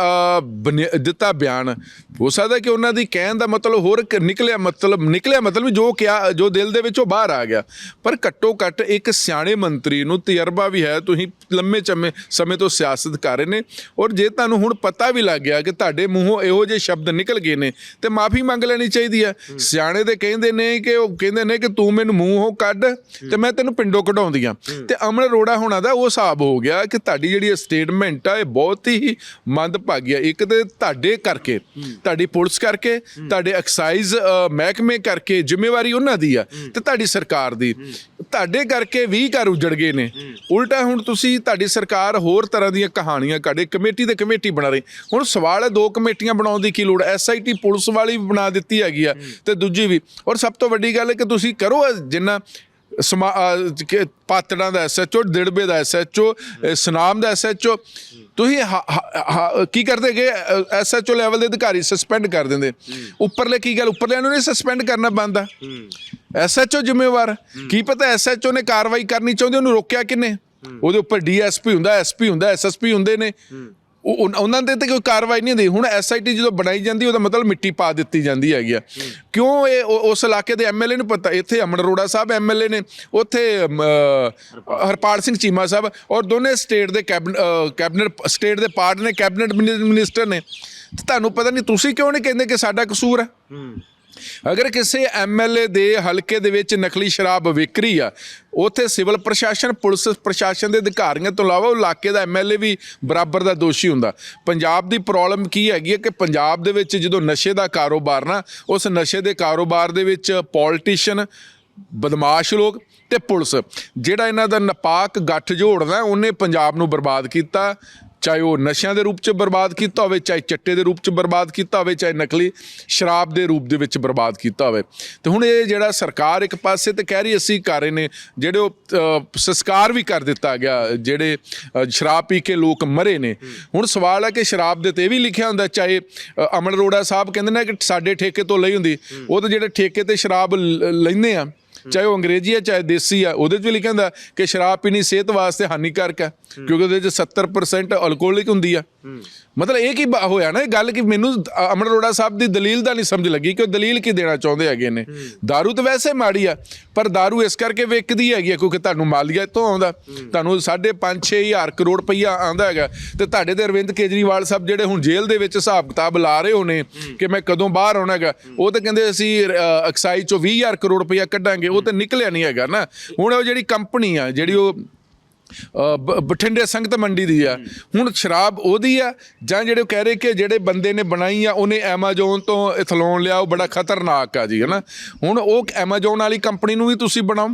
[SPEAKER 2] ਦਿੱਤਾ ਬਿਆਨ। ਹੋ ਸਕਦਾ ਕਿ ਉਹਨਾਂ ਦੀ ਕਹਿਣ ਦਾ ਮਤਲਬ ਹੋਰ ਨਿਕਲਿਆ ਮਤਲਬ ਨਿਕਲਿਆ ਮਤਲਬ ਜੋ ਕਿਹਾ ਜੋ ਦਿਲ ਦੇ ਵਿੱਚੋਂ ਬਾਹਰ ਆ ਗਿਆ। ਪਰ ਘੱਟੋ ਘੱਟ ਇੱਕ ਸਿਆਣੇ ਮੰਤਰੀ ਨੂੰ ਤਜਰਬਾ ਵੀ ਹੈ ਤੁਸੀਂ ਲੰਮੇ ਚੰਮੇ ਸਮੇਂ ਤੋਂ ਸਿਆਸਤ ਕਰ ਰਹੇ ਨੇ। ਔਰ ਜੇ ਤੁਹਾਨੂੰ ਹੁਣ ਪਤਾ ਵੀ ਲੱਗ ਗਿਆ ਕਿ ਤੁਹਾਡੇ ਮੂੰਹੋਂ ਇਹੋ ਜਿਹੇ ਸ਼ਬਦ ਨਿਕਲ ਗਏ ਨੇ ਤੇ ਮਾਫੀ ਮੰਗ ਲੈਣੀ ਚਾਹੀਦੀ ਹੈ। ਸਿਆਣੇ ਤੇ ਕਹਿੰਦੇ ਨੇ ਕਿ ਉਹ ਕਹਿੰਦੇ ਨੇ ਕਿ ਤੂੰ ਮੈਨੂੰ ਮੂੰਹੋਂ ਕੱਢ ਤੇ ਮੈਂ ਤੈਨੂੰ ਪਿੰਡੋਂ ਕਢਾਉਂਦੀ ਆ ਤੇ ਅਮਨ ਅਰੋੜਾ ਹੋਣਾ ਦਾ ਉਹ ਹਿਸਾਬ ਹੋ ਗਿਆ ਕਿ ਤੁਹਾਡੀ ਜਿਹੜੀ ਸਟੇਟਮੈਂਟ ਆ ਇਹ ਬਹੁਤ ਹੀ ਮੰਦਭਾਗੀ ਆ। ਇੱਕ ਤੇ ਤੁਹਾਡੇ ਕਰਕੇ, ਤੁਹਾਡੀ ਪੁਲਿਸ ਕਰਕੇ, ਤੁਹਾਡੇ ਐਕਸਾਈਜ਼ ਮਹਿਕਮੇ ਕਰਕੇ ਜ਼ਿੰਮੇਵਾਰੀ ਉਹਨਾਂ ਦੀ ਆ ਤੇ ਤੁਹਾਡੀ ਸਰਕਾਰ ਦੀ। ਤੁਹਾਡੇ ਕਰਕੇ 20 ਘਰ ਉਜੜ ਗਏ ਨੇ। ਉਲਟਾ ਹੁਣ ਤੁਸੀਂ ਤੁਹਾਡੀ ਸਰਕਾਰ ਹੋਰ ਤਰ੍ਹਾਂ ਦੀਆਂ ਕਹਾਣੀਆਂ ਕੱਢੇ, ਕਮੇਟੀ ਤੇ ਕਮੇਟੀ ਬਣਾ ਰਹੀ। ਹੁਣ ਸਵਾਲ ਹੈ, ਦੋ ਕਮੇਟੀਆਂ ਬਣਾਉਣ ਦੀ ਕੀ ਲੋੜ ਐਸਆਈਟੀ ਪੁਲਿਸ ਵਾਲੀ ਵੀ ਬਣਾ ਦਿੱਤੀ ਹੈਗੀ ਆ ਤੇ ਦੂਜੀ ਵੀ। ਔਰ ਸਭ ਤੋਂ ਵੱਡੀ ਗੱਲ ਹੈ ਕਿ ਤੁਸੀਂ ਕਰੋ ਜਿੰਨਾ ਸਮਾ ਕਿ ਪਾਤੜਾਂ ਦਾ ਐਸਐਚਓ ਦਿੜਬੇ ਦਾ ਐਸਐਚਓ ਸੁਨਾਮ ਦਾ ਐਸਐਚਓ ਤੁਸੀਂ ਹ- ਹ- ਹ- ਕੀ ਕਰਦੇ ਗਏ ਐਸਐਚਓ ਲੈਵਲ ਦੇ ਅਧਿਕਾਰੀ ਸਸਪੈਂਡ ਕਰ ਦਿੰਦੇ। ਉੱਪਰਲੇ ਕੀ ਗੱਲ ਉੱਪਰਲਿਆਂ ਨੂੰ ਨਹੀਂ ਸਸਪੈਂਡ ਕਰਨਾ ਬੰਦਾ ਐਸਐਚਓ ਜ਼ਿੰਮੇਵਾਰ। ਕੀ ਪਤਾ ਐਸਐਚਓ ਨੇ ਕਾਰਵਾਈ ਕਰਨੀ ਚਾਹੁੰਦੇ ਉਹਨੂੰ ਰੋਕਿਆ ਕਿੰਨੇ ਉਹਦੇ ਉੱਪਰ ਡੀਐਸਪੀ ਹੁੰਦਾ ਐਸਪੀ ਹੁੰਦਾ ਐਸਐਸਪੀ ਹੁੰਦੇ ਨੇ। ਉਹ- ਉਨ- ਉਹਨਾਂ ਦੇ ਤੇ ਕੋਈ ਕਾਰਵਾਈ ਨਹੀਂ ਹੁੰਦੀ। ਹੁਣ ਐਸਆਈਟੀ ਜਦੋਂ ਬਣਾਈ ਜਾਂਦੀ ਉਹਦਾ ਮਤਲਬ ਮਿੱਟੀ ਪਾ ਦਿੱਤੀ ਜਾਂਦੀ ਹੈਗੀ ਆ। ਕਿਉਂ ਇਹ ਉਹ- ਉਸ ਇਲਾਕੇ ਦੇ ਐਮਐਲਏ ਨੂੰ ਪਤਾ? ਇੱਥੇ ਅਮਨ ਅਰੋੜਾ ਸਾਹਿਬ ਐਮਐਲਏ ਨੇ ਉੱਥੇ ਅਮ, ਅਹ, ਹਰਪਾਲ। ਸਿੰਘ ਚੀਮਾ ਸਾਹਿਬ ਔਰ ਦੋਨੇ ਸਟੇਟ ਦੇ ਕੈਬਨ- ਅਹ, ਕੈਬਨਿਟ ਸਟੇਟ ਦੇ ਪਾਰਟ ਨੇ ਕੈਬਨਿਟ ਮਿਨਿ- ਮਿਨਿਸਟਰ ਨੇ। ਤੇ ਤੁਹਾਨੂੰ ਪਤਾ ਨਹੀਂ ਤੁਸੀਂ ਕਿਉਂ ਨਹੀਂ ਕਹਿੰਦੇ ਕਿ ਸਾਡਾ ਕਸੂਰ ਹੈ। ਅਗਰ ਕਿਸੇ ਐਮਐਲਏ ਦੇ ਹਲਕੇ ਦੇ ਵਿੱਚ ਨਕਲੀ ਸ਼ਰਾਬ ਵਿਕਰੀ ਆ, ਉਥੇ ਸਿਵਲ ਪ੍ਰਸ਼ਾਸਨ, ਪੁਲਿਸ ਪ੍ਰਸ਼ਾਸਨ ਦੇ ਅਧਿਕਾਰੀਆਂ ਤੋਂ ਇਲਾਵਾ ਉਹ ਇਲਾਕੇ ਦਾ ਐਮਐਲਏ ਵੀ ਬਰਾਬਰ ਦਾ ਦੋਸ਼ੀ ਹੁੰਦਾ। ਪੰਜਾਬ ਦੀ ਪ੍ਰੋਬਲਮ ਕੀ ਹੈਗੀ ਹੈ ਕਿ ਪੰਜਾਬ ਦੇ ਵਿੱਚ ਜਦੋਂ ਨਸ਼ੇ ਦਾ ਕਾਰੋਬਾਰ ਨਾ, ਉਸ ਨਸ਼ੇ ਦੇ ਕਾਰੋਬਾਰ ਦੇ ਵਿੱਚ ਪੋਲਿਟਿਸ਼ੀਅਨ ਬਦਮਾਸ਼ ਲੋਕ ਤੇ ਪੁਲਿਸ। ਜਿਹੜਾ ਇਹਨਾਂ ਦਾ ਨਪਾਕ ਗੱਠ ਜੋੜਦਾ ਉਹਨੇ ਪੰਜਾਬ ਨੂੰ ਬਰਬਾਦ ਕੀਤਾ। ਚਾਹੇ ਉਹ ਨਸ਼ਿਆਂ ਦੇ ਰੂਪ ਚ ਬਰਬਾਦ ਕੀਤਾ ਹੋਵੇ, ਚਾਹੇ ਚਿੱਟੇ ਦੇ ਰੂਪ ਚ ਬਰਬਾਦ ਕੀਤਾ ਹੋਵੇ, ਚਾਹੇ ਨਕਲੀ ਸ਼ਰਾਬ ਦੇ ਰੂਪ ਦੇ ਵਿੱਚ ਬਰਬਾਦ ਕੀਤਾ ਹੋਵੇ। ਤੇ ਹੁਣ ਇਹ ਜਿਹੜਾ ਸਰਕਾਰ ਇੱਕ ਪਾਸੇ ਤੇ ਕਹਿ ਰਹੀ ਅਸੀਂ ਕਰ ਰਹੇ ਨੇ, ਜਿਹੜੇ ਉਹ ਸੰਸਕਾਰ ਵੀ ਕਰ ਦਿੱਤਾ ਗਿਆ, ਜਿਹੜੇ ਸ਼ਰਾਬ ਪੀ ਕੇ ਲੋਕ ਮਰੇ ਨੇ। ਹੁਣ ਸਵਾਲ ਹੈ ਕਿ ਸ਼ਰਾਬ ਦੇ ਤੇ ਇਹ ਵੀ ਲਿਖਿਆ ਹੁੰਦਾ, ਚਾਹੇ ਅਮਨ ਅਰੋੜਾ ਸਾਹਿਬ ਕਹਿੰਦੇ ਨੇ ਕਿ ਸਾਡੇ ਠੇਕੇ ਤੋਂ ਲਈ ਹੁੰਦੀ, ਉਹ ਤਾਂ ਜਿਹੜੇ ਠੇਕੇ ਤੇ ਸ਼ਰਾਬ ਲ- ਲੈਂਦੇ ਆ ਚਾਹੇ ਉਹ ਅੰਗਰੇਜ਼ੀ ਹੈ ਚਾਹੇ ਦੇਸੀ ਆ ਉਹਦੇ 'ਚ ਵੀ ਲਿਖਿਆ ਹੁੰਦਾ ਕਿ ਸ਼ਰਾਬ ਪੀਣੀ ਸਿਹਤ ਵਾਸਤੇ ਹਾਨੀਕਾਰਕ ਹੈ ਕਿਉਂਕਿ ਉਹਦੇ 'ਚ 70% ਅਲਕੋਹਲਿਕ ਹੁੰਦੀ ਆ ਮਤਲਬ ਇਹ ਕੀ ਬ- ਹੋਇਆ ਨਾ ਇਹ ਗੱਲ ਕਿ ਮੈਨੂੰ ਅ- ਅਮਰ ਅਰੋੜਾ ਸਾਹਿਬ ਦੀ ਦਲੀਲ ਦਾ ਨਹੀਂ ਸਮਝ ਲੱਗੀ ਕਿ ਉਹ ਦਲੀਲ ਕੀ ਦੇਣਾ ਚਾਹੁੰਦੇ ਹੈਗੇ ਨੇ दारू ਤਾਂ ਵੈਸੇ ਮਾੜੀ ਆ ਪਰ दारू ਇਸ ਕਰਕੇ ਵਿਕਦੀ ਹੈਗੀ ਆ ਕਿਉਂਕਿ ਤੁਹਾਨੂੰ ਮਾਲੀਆ ਇੱਥੋਂ ਆਉਂਦਾ ਤੁਹਾਨੂੰ 5.5 ਹਜ਼ਾਰ ਕਰੋੜ ਰੁਪਈਆ ਆਉਂਦਾ ਹੈਗਾ ਤੇ ਤੁਹਾਡੇ ਤੇ ਅਰਵਿੰਦ ਕੇਜਰੀਵਾਲ ਸਾਹਿਬ ਜਿਹੜੇ ਹੁਣ ਜੇਲ੍ਹ ਦੇ ਵਿੱਚ ਹਿਸਾਬ ਕਿਤਾਬ ਲਾ ਰਹੇ ਹੋਣੇ ਕਿ ਮੈਂ ਕਦੋਂ ਬਾਹਰ ਆਉਣਾ ਹੈਗਾ ਉਹ ਤਾਂ ਕਹਿੰਦੇ ਅਸੀਂ ਐਕਸਾਈਜ਼ ਚੋਂ 20000 ਕਰੋੜ ਰੁਪਈਆ ਕੱਢਾਂਗੇ ਉਹ ਤਾਂ ਨਿਕਲਿਆ ਨਹੀਂ ਹੈਗਾ ਨਾ। ਹੁਣ ਉਹ ਜਿਹੜੀ ਕੰਪਨੀ ਆ, ਜਿਹੜੀ ਉਹ ਬਠਿੰਡੇ ਸੰਗਤ ਮੰਡੀ ਦੀ ਆ, ਹੁਣ ਸ਼ਰਾਬ ਉਹਦੀ ਆ, ਜਾਂ ਜਿਹੜੇ ਉਹ ਕਹਿ ਰਹੇ ਕਿ ਜਿਹੜੇ ਬੰਦੇ ਨੇ ਬਣਾਈ ਆ, ਉਹਨੇ ਐਮਾਜ਼ੋਨ ਤੋਂ ਇਥਲੋਨ ਲਿਆ, ਉਹ ਬੜਾ ਖਤਰਨਾਕ ਆ ਜੀ, ਹਨਾ। ਹੁਣ ਉਹ ਐਮਾਜ਼ੋਨ ਵਾਲੀ ਕੰਪਨੀ ਨੂੰ ਵੀ ਤੁਸੀਂ ਬਣਾਓ।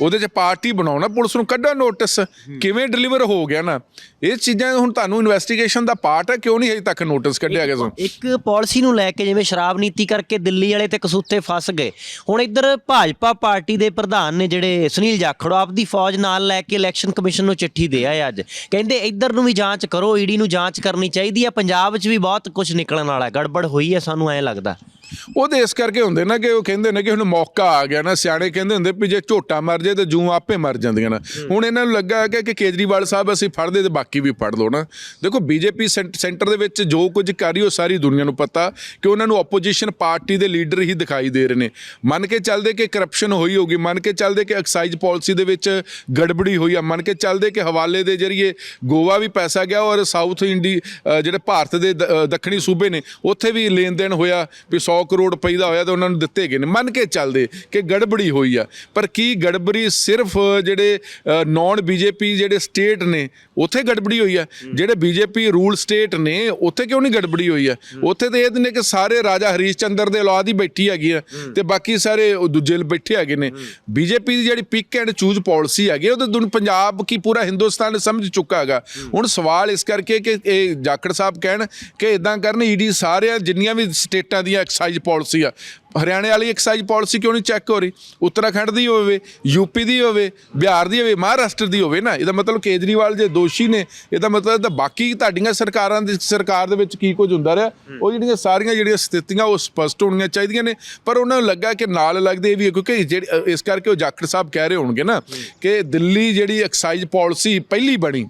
[SPEAKER 2] ਉਹਦੇ 'ਚ ਪਾਰਟੀ ਬਣਾਉਣਾ ਪੁਲਿਸ ਨੂੰ ਕੱਢੋ ਨੋਟਿਸ ਕਿਵੇਂ ਡਿਲੀਵਰ ਹੋ ਗਿਆ ਨਾ। ਇਹ ਚੀਜ਼ਾਂ ਹੁਣ ਤੁਹਾਨੂੰ ਇਨਵੈਸਟੀਗੇਸ਼ਨ ਦਾ ਪਾਰਟ ਹੈ ਕਿਉਂ ਨਹੀਂ ਹਜੇ ਤੱਕ ਨੋਟਿਸ ਕੱਢਿਆ ਗਿਆ ਤੁਹਾਨੂੰ
[SPEAKER 1] ਇੱਕ ਪਾਲਿਸੀ ਨੂੰ ਲੈ ਕੇ ਜਿਵੇਂ ਸ਼ਰਾਬ ਨੀਤੀ ਕਰਕੇ ਦਿੱਲੀ ਵਾਲੇ ਤੇ ਕਸੂਤੇ ਫਸ ਗਏ। ਹੁਣ ਇੱਧਰ ਭਾਜਪਾ ਪਾਰਟੀ ਦੇ ਪ੍ਰਧਾਨ ਨੇ ਜਿਹੜੇ ਸੁਨੀਲ ਜਾਖੜ ਉਹ ਆਪਦੀ ਫੌਜ ਨਾਲ ਲੈ ਕੇ ਇਲੈਕਸ਼ਨ ਕਮਿਸ਼ਨ ਨੂੰ ਚਿੱਠੀ ਦੇ ਆਏ ਅੱਜ। ਕਹਿੰਦੇ ਇੱਧਰ ਨੂੰ ਵੀ ਜਾਂਚ ਕਰੋ ਈਡੀ ਨੂੰ ਜਾਂਚ ਕਰਨੀ ਚਾਹੀਦੀ ਹੈ ਪੰਜਾਬ 'ਚ ਵੀ ਬਹੁਤ ਕੁਝ ਨਿਕਲਣ ਵਾਲਾ ਹੈ ਗੜਬੜ ਹੋਈ ਹੈ ਸਾਨੂੰ ਐਂ ਲੱਗਦਾ।
[SPEAKER 2] ਉਹਦੇ ਇਸ ਕਰਕੇ ਹੁੰਦੇ ਨਾ ਕਿ ਉਹ ਕਹਿੰਦੇ ਨੇ ਕਿ ਹੁਣ ਮੌਕਾ ਆ ਗਿਆ ਨਾ ਸਿਆਣੇ ਕਹਿੰਦੇ ਹੁੰਦੇ ਵੀ ਜੇ ਝੋਟਾ ਮਰ ਜੇ ਤੇ ਜੂ ਆਪੇ ਮਰ ਜਾਂਦੀਆਂ ਨਾ। ਹੁਣ ਇਹਨਾਂ ਨੂੰ ਲੱਗਾ ਕਿ ਕੇਜਰੀਵਾਲ ਸਾਹਿਬ ਅਸੀਂ ਫੜਦੇ ਤੇ ਬਾਕੀ ਵੀ ਫੜ ਲਓ ਨਾ। ਦੇਖੋ ਬੀਜੇਪੀ ਸੈਂਟਰ ਦੇ ਵਿੱਚ ਜੋ ਕੁਝ ਕਰ ਰਹੀ ਉਹ ਸਾਰੀ ਦੁਨੀਆ ਨੂੰ ਪਤਾ ਕਿ ਉਹਨਾਂ ਨੂੰ ਆਪੋਜੀਸ਼ਨ ਪਾਰਟੀ ਦੇ ਲੀਡਰ ਹੀ ਦਿਖਾਈ ਦੇ ਰਹੇ ਨੇ। ਮੰਨ ਕੇ ਚੱਲਦੇ ਕਿ ਕਰਪਸ਼ਨ ਹੋਈ ਹੋਗੀ ਮੰਨ ਕੇ ਚੱਲਦੇ ਕਿ ਐਕਸਾਈਜ਼ ਪਾਲਿਸੀ ਦੇ ਵਿੱਚ ਗੜਬੜੀ ਹੋਈ ਆ ਮੰਨ ਕੇ ਚੱਲਦੇ ਕਿ ਹਵਾਲੇ ਦੇ ਜਰੀਏ ਗੋਵਾ ਵੀ ਪੈਸਾ ਗਿਆ ਔਰ ਸਾਊਥ ਇੰਡੀ ਜਿਹੜੇ ਭਾਰਤ ਦੇ ਦੱਖਣੀ ਸੂਬੇ ਨੇ ਉੱਥੇ ਵੀ ਲੈਣ ਦੇਣ ਹੋਇਆ ਵੀ 100 ਕਰੋੜ ਰੁਪਏ ਦਾ ਹੋਇਆ ਤੇ ਉਹਨਾਂ ਨੂੰ ਦਿੱਤੇ ਗਏ ਨੇ। ਮੰਨ ਕੇ ਚੱਲਦੇ ਕਿ ਗੜਬੜੀ ਹੋਈ ਆ। ਪਰ ਕੀ ਗੜਬੜੀ ਸਿਰਫ ਜਿਹੜੇ ਨਾਨ ਬੀਜੇਪੀ ਜਿਹੜੇ ਸਟੇਟ ਨੇ, ਉੱਥੇ ਗੜਬੜੀ ਹੋਈ ਆ? ਜਿਹੜੇ ਬੀਜੇਪੀ ਰੂਲ ਸਟੇਟ ਨੇ, ਉੱਥੇ ਕਿਉਂ ਨਹੀਂ ਗੜਬੜੀ ਹੋਈ ਆ? ਉੱਥੇ ਤੇ ਇਹ ਨੇ ਕਿ ਸਾਰੇ ਰਾਜਾ ਹਰੀਸ਼ ਚੰਦਰ ਦੇ ਔਲਾਦ ਹੀ ਬੈਠੀ ਹੈਗੀ ਆ ਤੇ ਬਾਕੀ ਸਾਰੇ ਉਹ ਦੂਜੇ ਬੈਠੇ ਹੈਗੇ ਨੇ। ਬੀਜੇਪੀ ਦੀ ਜਿਹੜੀ ਪਿਕ ਐਂਡ ਚੂਜ਼ ਪਾਲਿਸੀ ਹੈਗੀ, ਉਹ ਤਾਂ ਦੁਨ ਪੰਜਾਬ ਕੀ ਪੂਰਾ ਹਿੰਦੁਸਤਾਨ ਸਮਝ ਚੁੱਕਾ ਹੈਗਾ। ਹੁਣ ਸਵਾਲ ਇਸ ਕਰਕੇ ਕਿ ਇਹ ਜਾਖੜ ਸਾਹਿਬ ਕਹਿਣ ਕਿ ਇਦਾਂ ਕਰਨ, ਈਡੀ ਸਾਰਿਆਂ, ਜਿੰਨੀਆਂ ਵੀ ਸਟੇਟਾਂ ਦੀਆਂ ਐਕਸਾਈਜ਼ ਪਾਲਿਸੀ ਆ ਹਰਿਆਣੇ ਵਾਲੀ ਐਕਸਾਈਜ਼ ਪਾਲਿਸੀ ਕਿਉਂ ਨਹੀਂ ਚੈੱਕ ਹੋ ਰਹੀ? ਉੱਤਰਾਖੰਡ ਦੀ ਹੋਵੇ ਯੂਪੀ ਦੀ ਹੋਵੇ ਬਿਹਾਰ ਦੀ ਹੋਵੇ ਮਹਾਰਾਸ਼ਟਰ ਦੀ ਹੋਵੇ ਨਾ ਇਹਦਾ ਮਤਲਬ ਕੇਜਰੀਵਾਲ ਜੇ ਦੋਸ਼ੀ ਨੇ ਇਹਦਾ ਮਤਲਬ ਤਾਂ ਬਾਕੀ ਤੁਹਾਡੀਆਂ ਸਰਕਾਰਾਂ ਦੀ ਸਰਕਾਰ ਦੇ ਵਿੱਚ ਕੀ ਕੁਝ ਹੁੰਦਾ ਰਿਹਾ ਉਹ ਜਿਹੜੀਆਂ ਸਾਰੀਆਂ ਜਿਹੜੀਆਂ ਸਥਿਤੀਆਂ ਉਹ ਸਪਸ਼ਟ ਹੋਣੀਆਂ ਚਾਹੀਦੀਆਂ ਨੇ ਪਰ ਉਹਨਾਂ ਨੂੰ ਲੱਗਾ ਕਿ ਨਾਲ ਲੱਗਦੇ ਵੀ ਹੈ, ਕਿਉਂਕਿ ਜਿਹੜੀ ਇਸ ਕਰਕੇ ਉਹ ਜਾਖੜ ਸਾਹਿਬ ਕਹਿ ਰਹੇ ਹੋਣਗੇ ਨਾ ਕਿ ਦਿੱਲੀ ਜਿਹੜੀ ਐਕਸਾਈਜ਼ ਪਾਲਿਸੀ ਪਹਿਲੀ ਬਣੀ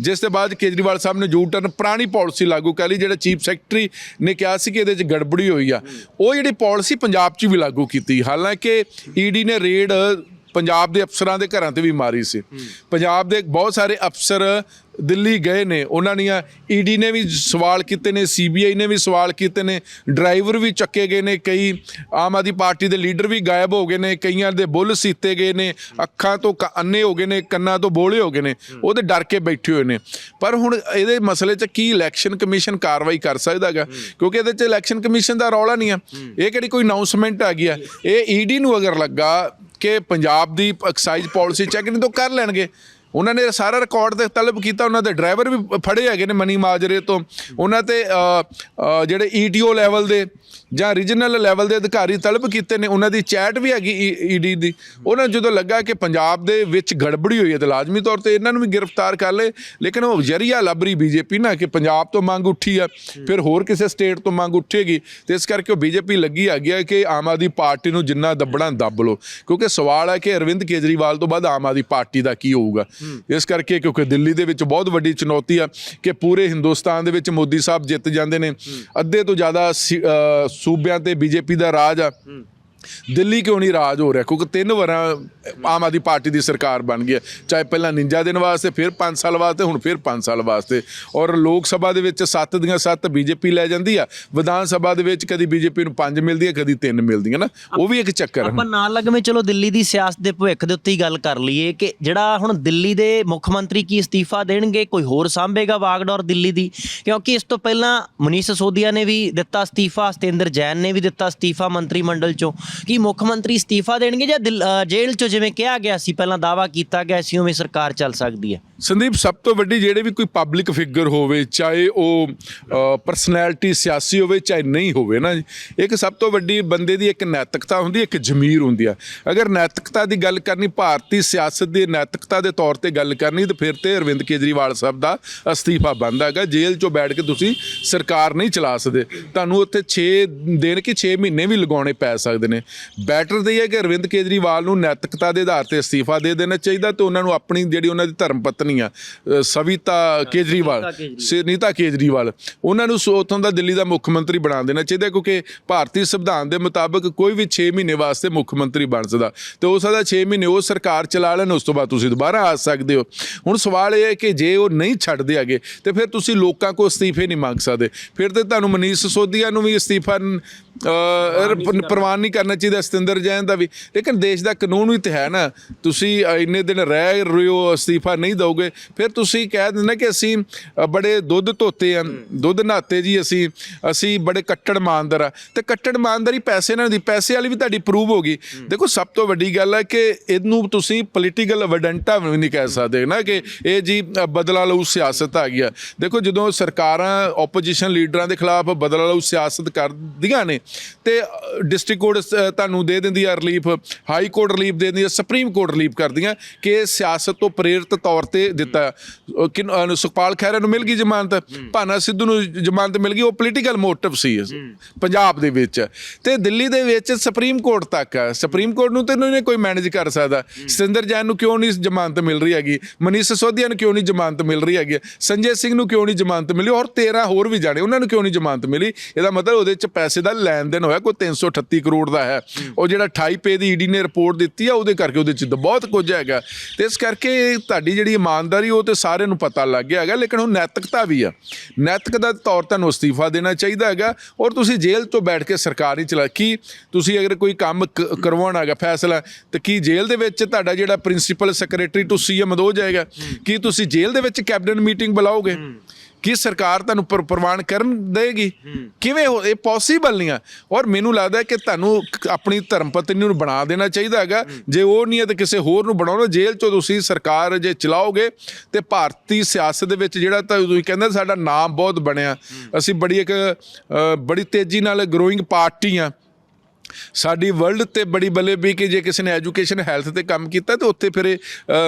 [SPEAKER 2] ਜਿਸ ਦੇ ਬਾਅਦ ਕੇਜਰੀਵਾਲ ਸਾਹਿਬ ਨੇ ਯੂ ਟਰਨ ਪੁਰਾਣੀ ਪਾਲਿਸੀ ਲਾਗੂ ਕਰ ਲਈ ਜਿਹੜਾ ਚੀਫ ਸੈਕਟਰੀ ਨੇ ਕਿਹਾ ਸੀ ਕਿ ਇਹਦੇ 'ਚ ਗੜਬੜੀ ਹੋਈ ਆ। ਉਹ ਜਿਹੜੀ ਪਾਲਿਸੀ ਪੰਜਾਬ 'ਚ ਵੀ ਲਾਗੂ ਕੀਤੀ। ਹਾਲਾਂਕਿ ਈਡੀ ਨੇ ਰੇਡ ਪੰਜਾਬ ਦੇ ਅਫਸਰਾਂ ਦੇ ਘਰਾਂ ਤੇ ਵੀ ਮਾਰੀ ਸੀ। ਪੰਜਾਬ ਦੇ ਬਹੁਤ ਸਾਰੇ ਅਫਸਰ ਦਿੱਲੀ ਗਏ ਨੇ, ਉਹਨਾਂ ਦੀਆਂ ਈਡੀ ਨੇ ਵੀ ਸਵਾਲ ਕੀਤੇ ਨੇ, ਸੀਬੀਆਈ ਨੇ ਵੀ ਸਵਾਲ ਕੀਤੇ ਨੇ, ਡਰਾਈਵਰ ਵੀ ਚੱਕੇ ਗਏ ਨੇ, ਕਈ ਆਮ ਆਦਮੀ ਪਾਰਟੀ ਦੇ ਲੀਡਰ ਵੀ ਗਾਇਬ ਹੋ ਗਏ ਨੇ, ਕਈਆਂ ਦੇ ਬੁੱਲ ਸੀਤੇ ਗਏ ਨੇ, ਅੱਖਾਂ ਤੋਂ ਕ- ਅੰਨੇ ਹੋ ਗਏ ਨੇ, ਕੰਨਾਂ ਤੋਂ ਬੋਲੇ ਹੋ ਗਏ ਨੇ, ਉਹਦੇ ਡਰ ਕੇ ਬੈਠੇ ਹੋਏ ਨੇ। ਪਰ ਹੁਣ ਇਹਦੇ ਮਸਲੇ 'ਚ ਕੀ ਇਲੈਕਸ਼ਨ ਕਮਿਸ਼ਨ ਕਾਰਵਾਈ ਕਰ ਸਕਦਾ ਹੈਗਾ? ਕਿਉਂਕਿ ਇਹਦੇ 'ਚ ਇਲੈਕਸ਼ਨ ਕਮਿਸ਼ਨ ਦਾ ਰੌਲਾ ਨਹੀਂ ਆ। ਇਹ ਕਿਹੜੀ ਕੋਈ ਅਨਾਉਂਸਮੈਂਟ ਆ ਗਈ ਆ? ਇਹ ਈਡੀ ਨੂੰ ਅਗਰ ਲੱਗਾ ਕਿ ਪੰਜਾਬ ਦੀ ਐਕਸਾਈਜ਼ ਪਾਲਿਸੀ ਚੈੱਕ ਨਹੀਂ ਤਾਂ ਉਹ ਕਰ ਲੈਣਗੇ। ਉਹਨਾਂ ਨੇ ਸਾਰਾ ਰਿਕਾਰਡ ਤੇ ਤਲਬ ਕੀਤਾ ਉਹਨਾਂ ਦੇ ਡਰਾਈਵਰ ਵੀ ਫੜੇ ਹੈਗੇ ਨੇ ਮਨੀ ਮਾਜਰੇ ਤੋਂ। ਉਹਨਾਂ ਤੇ ਅ, ਅ, ਜਿਹੜੇ ਈਟੀਓ ਲੈਵਲ ਦੇ ਜਾਂ ਰੀਜਨਲ ਲੈਵਲ ਦੇ ਅਧਿਕਾਰੀ ਤਲਬ ਕੀਤੇ ਨੇ, ਉਹਨਾਂ ਦੀ ਚੈਟ ਵੀ ਹੈਗੀ e- ਈਡੀ ਦੀ। ਉਹਨਾਂ ਨੂੰ ਜਦੋਂ ਲੱਗਾ ਕਿ ਪੰਜਾਬ ਦੇ ਵਿੱਚ ਗੜਬੜੀ ਹੋਈ ਹੈ ਤਾਂ ਲਾਜ਼ਮੀ ਤੌਰ ਤੇ ਇਹਨਾਂ ਨੂੰ ਵੀ ਗ੍ਰਿਫਤਾਰ ਕਰ ਲਏ, ਲੇਕਿਨ ਉਹ ਜਰੀਆ ਲੱਭ ਰਹੀ ਬੀਜੇਪੀ ਨਾ ਕਿ ਪੰਜਾਬ ਤੋਂ ਮੰਗ ਉੱਠੀ ਆ, ਫਿਰ ਹੋਰ ਕਿਸੇ ਸਟੇਟ ਤੋਂ ਮੰਗ ਉੱਠੇਗੀ। ਤੇ ਇਸ ਕਰਕੇ ਉਹ ਬੀਜੇਪੀ ਲੱਗੀ ਆ ਗਿਆ ਕਿ ਆਮ ਆਦਮੀ ਪਾਰਟੀ ਨੂੰ ਜਿੰਨਾ ਦੱਬਣਾ ਦੱਬ ਲੋ ਕਿਉਂਕਿ ਸਵਾਲ ਹੈ ਕਿ ਅਰਵਿੰਦ ਕੇਜਰੀਵਾਲ ਤੋਂ ਬਾਅਦ ਆਮ ਆਦਮੀ ਪਾਰਟੀ ਦਾ ਕੀ ਹੋਊਗਾ। ਇਸ ਕਰਕੇ ਕਿਉਂਕਿ ਦਿੱਲੀ ਦੇ ਵਿੱਚ ਬਹੁਤ ਵੱਡੀ ਚੁਣੌਤੀ ਆ ਕਿ ਪੂਰੇ ਹਿੰਦੁਸਤਾਨ ਦੇ ਵਿੱਚ ਮੋਦੀ ਸਾਹਿਬ ਜਿੱਤ ਜਾਂਦੇ ਨੇ। ਅੱਧੇ ਤੋਂ ਜ਼ਿਆਦਾ ਸੀ- ਸੂਬਿਆਂ ਤੇ ਬੀਜੇਪੀ ਦਾ ਰਾਜ ਆ। ਦਿੱਲੀ ਕਿਉਂ ਨਹੀਂ ਰਾਜ ਹੋ ਰਿਹਾ? ਕਿਉਂਕਿ ਤਿੰਨ ਵਾਰਾਂ ਆਮ ਆਦਮੀ ਪਾਰਟੀ ਦੀ ਸਰਕਾਰ ਬਣ ਗਈ ਹੈ। ਚਾਹੇ ਪਹਿਲਾਂ ਨਿੰਜਾ ਦਿਨ ਵਾਸਤੇ ਫਿਰ 5 ਸਾਲ ਵਾਸਤੇ ਹੁਣ ਫਿਰ 5 ਸਾਲ ਵਾਸਤੇ। ਔਰ ਲੋਕ ਸਭਾ ਦੇ ਵਿੱਚ 7 ਦੀਆਂ 7 ਬੀਜੇਪੀ ਲੈ ਜਾਂਦੀ ਆ। ਵਿਧਾਨ ਸਭਾ ਦੇ ਵਿੱਚ ਕਦੀ ਬੀਜੇਪੀ ਨੂੰ 5 ਮਿਲਦੀ ਹੈ ਕਦੀ 3 ਮਿਲਦੀਆਂ ਨਾ। ਉਹ ਵੀ ਇੱਕ ਚੱਕਰ ਹੈ
[SPEAKER 1] ਆਪਾਂ ਨਾਲ ਲੱਗਵੇਂ ਚਲੋ ਦਿੱਲੀ ਦੀ ਸਿਆਸਤ ਦੇ ਭਵਿੱਖ ਦੇ ਉੱਤੇ ਹੀ ਗੱਲ ਕਰ ਲਈਏ ਕਿ ਜਿਹੜਾ ਹੁਣ ਦਿੱਲੀ ਦੇ ਮੁੱਖ ਮੰਤਰੀ ਕੀ ਅਸਤੀਫਾ ਦੇਣਗੇ ਕੋਈ ਹੋਰ ਸਾਂਭੇਗਾ ਵਾਗਡੋਰ ਦਿੱਲੀ ਦੀ? ਕਿਉਂਕਿ ਇਸ ਤੋਂ ਪਹਿਲਾਂ ਮਨੀਸ਼ ਸੋਦੀਆ ਨੇ ਵੀ ਦਿੱਤਾ ਅਸਤੀਫਾ ਸਤਿੰਦਰ ਜੈਨ ਨੇ ਵੀ ਦਿੱਤਾ ਅਸਤੀਫਾ ਮੰਤਰੀ ਮੰਡਲ ਚੋਂ। ਕਿ ਮੁੱਖ ਮੰਤਰੀ ਅਸਤੀਫਾ ਦੇਣਗੇ ਜਾਂ ਦਿਲ- ਅ, ਜੇਲ੍ਹ ਚੋਂ ਜਿਵੇਂ ਕਿਹਾ ਗਿਆ ਸੀ ਪਹਿਲਾਂ ਦਾਵਾ ਕੀਤਾ ਗਿਆ ਸੀ ਉਵੇਂ ਸਰਕਾਰ ਚੱਲ ਸਕਦੀ ਹੈ?
[SPEAKER 2] ਸੰਦੀਪ ਸਭ ਤੋਂ ਵੱਡੀ ਜਿਹੜੇ ਵੀ ਕੋਈ ਪਬਲਿਕ ਫਿਗਰ ਹੋਵੇ ਚਾਹੇ ਉਹ ਪਰਸਨੈਲਿਟੀ ਸਿਆਸੀ ਹੋਵੇ ਚਾਹੇ ਨਹੀਂ ਹੋਵੇ ਨਾ ਜੀ, ਇੱਕ ਸਭ ਤੋਂ ਵੱਡੀ ਬੰਦੇ ਦੀ ਇੱਕ ਨੈਤਿਕਤਾ ਹੁੰਦੀ ਹੈ ਇੱਕ ਜ਼ਮੀਰ ਹੁੰਦੀ ਆ। ਅਗਰ ਨੈਤਿਕਤਾ ਦੀ ਗੱਲ ਕਰਨੀ ਭਾਰਤੀ ਸਿਆਸਤ ਦੀ ਨੈਤਿਕਤਾ ਦੇ ਤੌਰ ਤੇ ਗੱਲ ਕਰਨੀ ਤਾਂ ਫਿਰ ਤੇ ਅਰਵਿੰਦ ਕੇਜਰੀਵਾਲ ਸਾਹਿਬ ਦਾ ਅਸਤੀਫਾ ਬਣਦਾ ਹੈਗਾ। ਜੇਲ੍ਹ 'ਚੋਂ ਬੈਠ ਕੇ ਤੁਸੀਂ ਸਰਕਾਰ ਨਹੀਂ ਚਲਾ ਸਕਦੇ। ਤੁਹਾਨੂੰ ਉੱਥੇ 6 ਦਿਨ ਕਿ 6 ਮਹੀਨੇ ਵੀ ਲਗਾਉਣੇ ਪੈ ਸਕਦੇ ਨੇ। ਬੈਟਰ ਇਹ ਹੈ ਕਿ ਅਰਵਿੰਦ ਕੇਜਰੀਵਾਲ ਨੂੰ ਨੈਤਿਕਤਾ ਦੇ ਆਧਾਰ ਤੇ ਅਸਤੀਫਾ ਦੇ ਦੇਣਾ ਚਾਹੀਦਾ ਤੇ ਉਹਨਾਂ ਨੂੰ ਆਪਣੀ ਜਿਹੜੀ ਉਹਨਾਂ ਦੀ ਧਰਮ ਪਤਨੀ ਆ ਅ, ਸਵਿਤਾ ਕੇਜਰੀਵਾਲ ਸੁਨੀਤਾ ਕੇਜਰੀਵਾਲ। ਉਹਨਾਂ ਨੂੰ ਸੋ- ਉੱਥੋਂ ਦਾ ਦਿੱਲੀ ਦਾ ਮੁੱਖ ਮੰਤਰੀ ਬਣਾ ਦੇਣਾ ਚਾਹੀਦਾ ਕਿਉਂਕਿ ਭਾਰਤੀ ਸੰਵਿਧਾਨ ਦੇ ਮੁਤਾਬਕ ਕੋਈ ਵੀ 6 ਮਹੀਨੇ ਵਾਸਤੇ ਮੁੱਖ ਮੰਤਰੀ ਬਣ ਸਕਦਾ। ਤੇ ਹੋ ਸਕਦਾ 6 ਮਹੀਨੇ ਉਹ ਸਰਕਾਰ ਚਲਾ ਲੈਣ ਉਸ ਤੋਂ ਬਾਅਦ ਤੁਸੀਂ ਦੁਬਾਰਾ ਆ ਸਕਦੇ ਹੋ। ਹੁਣ ਸਵਾਲ ਇਹ ਹੈ ਕਿ ਜੇ ਉਹ ਨਹੀਂ ਛੱਡਦੇ ਹੈਗੇ ਤੇ ਫਿਰ ਤੁਸੀਂ ਲੋਕਾਂ ਕੋਲ ਅਸਤੀਫੇ ਨਹੀਂ ਮੰਗ ਸਕਦੇ। ਫਿਰ ਤੇ ਤੁਹਾਨੂੰ ਮਨੀਸ਼ ਸਿਸੋਦੀਆ ਨੂੰ ਵੀ ਅਸਤੀਫਾ ਅ, ਰ- ਪ੍ਰਵਾਨ ਨਹੀਂ ਕਰਨਾ ਚਾਹੀਦਾ ਸਤਿੰਦਰ ਜੈਨ ਦਾ ਵੀ। ਲੇਕਿਨ ਦੇਸ਼ ਦਾ ਕਾਨੂੰਨ ਵੀ ਤੇ ਹੈ ਨਾ। ਤੁਸੀਂ ਇੰਨੇ ਦਿਨ ਰਹਿ ਰਹੇ ਹੋ ਅਸਤੀਫਾ ਨਹੀਂ ਦੋਗੇ ਫਿਰ ਤੁਸੀਂ ਕਹਿ ਦਿੰਦੇ ਕਿ ਅਸੀਂ ਬੜੇ ਦੁੱਧ ਧੋਤੇ ਆ। ਦੁੱਧ ਨਹਾਤੇ ਜੀ ਅਸੀਂ। ਅਸੀਂ ਬੜੇ ਕੱਟੜ ਇਮਾਨਦਾਰ ਆ। ਤੇ ਕੱਟੜ ਇਮਾਨਦਾਰੀ ਪੈਸੇ ਨਾਲ ਦੀ, ਪੈਸੇ ਵਾਲੀ ਵੀ ਤੁਹਾਡੀ ਪ੍ਰੂਵ ਹੋ ਗਈ। ਦੇਖੋ, ਸਭ ਤੋਂ ਵੱਡੀ ਗੱਲ ਹੈ ਕਿ ਇਹਨੂੰ ਤੁਸੀਂ ਪੋਲੀਟੀਕਲ ਵਡੰਟਾ ਵੀ ਨਹੀਂ ਕਹਿ ਸਕਦੇ ਨਾ ਕਿ ਇਹ ਜੀ ਬਦਲਾ ਲਊ ਸਿਆਸਤ ਆ ਗਈ ਆ। ਦੇਖੋ, ਜਦੋਂ ਸਰਕਾਰਾਂ ਆਪੋਜੀਸ਼ਨ ਲੀਡਰਾਂ ਦੇ ਖਿਲਾਫ ਬਦਲਾ ਲਊ ਸਿਆਸਤ ਕਰਦੀਆਂ ਨੇ, ਤੇ ਡਿਸਟ੍ਰਿਕਟ ਕੋਰਟ ਤੁਹਾਨੂੰ ਦੇ ਦਿੰਦੀ ਆ ਰਿਲੀਫ ਹਾਈ ਕੋਰਟ ਰਿਲੀਫ ਦੇ ਦਿੰਦੀ ਆ ਸੁਪਰੀਮ ਕੋਰਟ ਰਿਲੀਫ ਕਰਦੀਆਂ ਕਿ ਸਿਆਸਤ ਤੋਂ ਪ੍ਰੇਰਿਤ ਤੌਰ ਤੇ ਦਿੱਤਾ। ਸੁਖਪਾਲ ਖਹਿਰਾ ਨੂੰ ਮਿਲ ਗਈ ਜ਼ਮਾਨਤ? ਭਾਨਾ ਸਿੱਧੂ ਨੂੰ ਜ਼ਮਾਨਤ ਮਿਲ ਗਈ ਉਹ ਪੋਲੀਟੀਕਲ ਮੋਟਿਵ ਸੀ ਪੰਜਾਬ ਦੇ ਵਿੱਚ। ਤੇ ਦਿੱਲੀ ਦੇ ਵਿੱਚ ਸੁਪਰੀਮ ਕੋਰਟ ਤੱਕ ਸੁਪਰੀਮ ਕੋਰਟ ਨੂੰ ਤੇ ਇਹਨੇ ਕੋਈ ਮੈਨੇਜ ਕਰ ਸਕਦਾ। ਸਤਿੰਦਰ ਜੈਨ ਨੂੰ ਕਿਉਂ ਨਹੀਂ ਜ਼ਮਾਨਤ ਮਿਲ ਰਹੀ ਹੈਗੀ? ਮਨੀਸ਼ ਸਿਸੋਦੀਆ ਨੂੰ ਕਿਉਂ ਨਹੀਂ ਜ਼ਮਾਨਤ ਮਿਲ ਰਹੀ ਹੈਗੀ? ਸੰਜੇ ਸਿੰਘ ਨੂੰ ਕਿਉਂ ਨਹੀਂ ਜ਼ਮਾਨਤ ਮਿਲੀ? ਔਰ 13 ਹੋਰ ਵੀ ਜਾਣੇ ਉਹਨਾਂ ਨੂੰ ਕਿਉਂ ਨਹੀਂ ਜ਼ਮਾਨਤ ਮਿਲੀ? ਇਹਦਾ ਮਤਲਬ ਉਹਦੇ ਵਿੱਚ ਪੈਸੇ ਦਾ ਲੈਣ ਦੇਣ ਹੋਇਆ ਕੋਈ 338 ਕਰੋੜ ਦਾ ਹੈ। ਉਹ ਜਿਹੜਾ 28 ਪੇ ਦੀ ਈਡੀ ਨੇ ਰਿਪੋਰਟ ਦਿੱਤੀ ਆ ਉਹਦੇ ਕਰਕੇ ਉਹਦੇ ਚ ਤਾਂ ਬਹੁਤ ਕੁਝ ਹੈਗਾ। ਤੇ ਇਸ ਕਰਕੇ ਤੁਹਾਡੀ ਜਿਹੜੀ ਇਮਾਨਦਾਰੀ ਉਹ ਤੇ ਸਾਰਿਆਂ ਨੂੰ ਪਤਾ ਲੱਗ ਗਿਆ ਹੈਗਾ ਲੇਕਿਨ ਉਹ ਨੈਤਿਕਤਾ ਵੀ ਆ। ਨੈਤਿਕਤਾ ਦੇ ਤੌਰ ਤੁਹਾਨੂੰ ਅਸਤੀਫਾ ਦੇਣਾ ਚਾਹੀਦਾ ਹੈਗਾ ਔਰ ਤੁਸੀਂ ਜੇਲ੍ਹ ਤੋਂ ਬੈਠ ਕੇ ਸਰਕਾਰ ਹੀ ਚਲਾ ਕੀ ਤੁਸੀਂ ਅਗਰ ਕੋਈ ਕੰਮ ਕਰਵਾਉਣਾ ਹੈਗਾ ਫੈਸਲਾ ਤੇ ਕੀ ਜੇਲ੍ਹ ਦੇ ਵਿੱਚ ਤੁਹਾਡਾ ਜਿਹੜਾ ਪ੍ਰਿੰਸੀਪਲ ਸੈਕਟਰੀ ਟੂ ਸੀਐਮ ਹੋ ਜਾਏਗਾ। ਕੀ ਤੁਸੀਂ ਜੇਲ੍ਹ ਦੇ ਵਿੱਚ ਕੈਬਨਿਟ ਮੀਟਿੰਗ ਬੁਲਾਓਗੇ? ਕੀ ਸਰਕਾਰ ਤੁਹਾਨੂੰ ਪਰ- ਪ੍ਰਵਾਨ ਕਰਨ ਦੇਗੀ? ਕਿਵੇਂ ਹੋ ਇਹ ਪੋਸੀਬਲ ਨਹੀਂ ਆ। ਔਰ ਮੈਨੂੰ ਲੱਗਦਾ ਹੈ ਕਿ ਤੁਹਾਨੂੰ ਆਪਣੀ ਧਰਮ ਪਤਨੀ ਨੂੰ ਬਣਾ ਦੇਣਾ ਚਾਹੀਦਾ ਹੈਗਾ। ਜੇ ਉਹ ਨਹੀਂ ਹੈ ਤੇ ਕਿਸੇ ਹੋਰ ਨੂੰ ਬਣਾਉਣਾ ਜੇਲ੍ਹ ਚੋਂ ਤੁਸੀਂ ਸਰਕਾਰ ਜੇ ਚਲਾਓਗੇ ਤੇ ਭਾਰਤੀ ਸਿਆਸਤ ਦੇ ਵਿੱਚ ਜਿਹੜਾ ਤਾਂ ਤੁਸੀਂ ਕਹਿੰਦੇ ਸਾਡਾ ਨਾਮ ਬਹੁਤ ਬਣਿਆ। ਅਸੀਂ ਬੜੀ ਇੱਕ ਬੜੀ ਤੇਜ਼ੀ ਨਾਲ ਗਰੋਇੰਗ ਪਾਰਟੀ ਆ। ਸਾਡੀ ਵਰਲਡ ਤੇ ਬੜੀ ਬੱਲੇ ਵੀ ਕਿ ਜੇ ਕਿਸੇ ਨੇ ਐਜੂਕੇਸ਼ਨ ਹੈਲਥ ਤੇ ਕੰਮ ਕੀਤਾ ਤੇ ਉੱਥੇ ਫਿਰ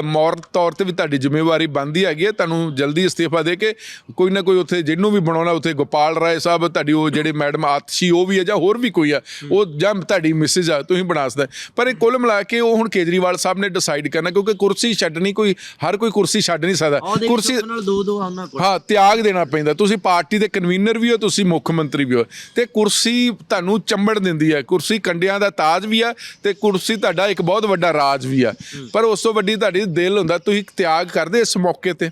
[SPEAKER 2] ਮੌਰ ਤੌਰ ਤੇ ਵੀ ਤੁਹਾਡੀ ਜ਼ਿੰਮੇਵਾਰੀ ਬਣਦੀ ਹੈਗੀ ਹੈ। ਤੁਹਾਨੂੰ ਜਲਦੀ ਅਸਤੀਫਾ ਦੇ ਕੇ ਕੋਈ ਨਾ ਕੋਈ ਉੱਥੇ ਜਿਹਨੂੰ ਵੀ ਬਣਾਉਣਾ ਉੱਥੇ ਗੋਪਾਲ ਰਾਏ ਸਾਹਿਬ ਤੁਹਾਡੀ ਉਹ ਜਿਹੜੇ ਮੈਡਮ ਆਤਸ਼ੀ ਉਹ ਵੀ ਹੈ ਜਾਂ ਹੋਰ ਵੀ ਕੋਈ ਆ ਉਹ ਜਾਂ ਤੁਹਾਡੀ ਮਿਸਿਸ ਆ ਤੁਸੀਂ ਬਣਾ ਸਕਦਾ ਪਰ ਇਹ ਕੁੱਲ ਮਿਲਾ ਕੇ ਉਹ ਹੁਣ ਕੇਜਰੀਵਾਲ ਸਾਹਿਬ ਨੇ ਡਿਸਾਈਡ ਕਰਨਾ ਕਿਉਂਕਿ ਕੁਰਸੀ ਛੱਡਣੀ ਕੋਈ ਹਰ ਕੋਈ ਕੁਰਸੀ ਛੱਡ ਨਹੀਂ ਸਕਦਾ। ਕੁਰਸੀ
[SPEAKER 1] ਨਾਲ ਦੋ ਦੋ ਆ ਉਹਨਾਂ ਕੋਲ।
[SPEAKER 2] ਹਾਂ ਤਿਆਗ ਦੇਣਾ ਪੈਂਦਾ। ਤੁਸੀਂ ਪਾਰਟੀ ਦੇ ਕਨਵੀਨਰ ਵੀ ਹੋ ਤੁਸੀਂ ਮੁੱਖ ਮੰਤਰੀ ਵੀ ਹੋ। ਤੇ ਕੁਰਸੀ ਤੁਹਾਨੂੰ ਚੰਬੜ ਦਿੰਦੀ ਹੈ ਕੁਰਸੀ ਕੰਡਿਆਂ ਦਾ ਤਾਜ ਵੀ ਆ ਤੇ ਕੁਰਸੀ ਤੁਹਾਡਾ ਇੱਕ ਬਹੁਤ ਵੱਡਾ ਰਾਜ ਵੀ ਆ। ਪਰ ਉਸ ਤੋਂ ਵੱਡੀ ਤੁਹਾਡੀ ਦਿਲ ਹੁੰਦਾ ਤੁਸੀਂ ਤਿਆਗ ਕਰਦੇ ਇਸ ਮੌਕੇ ਤੇ।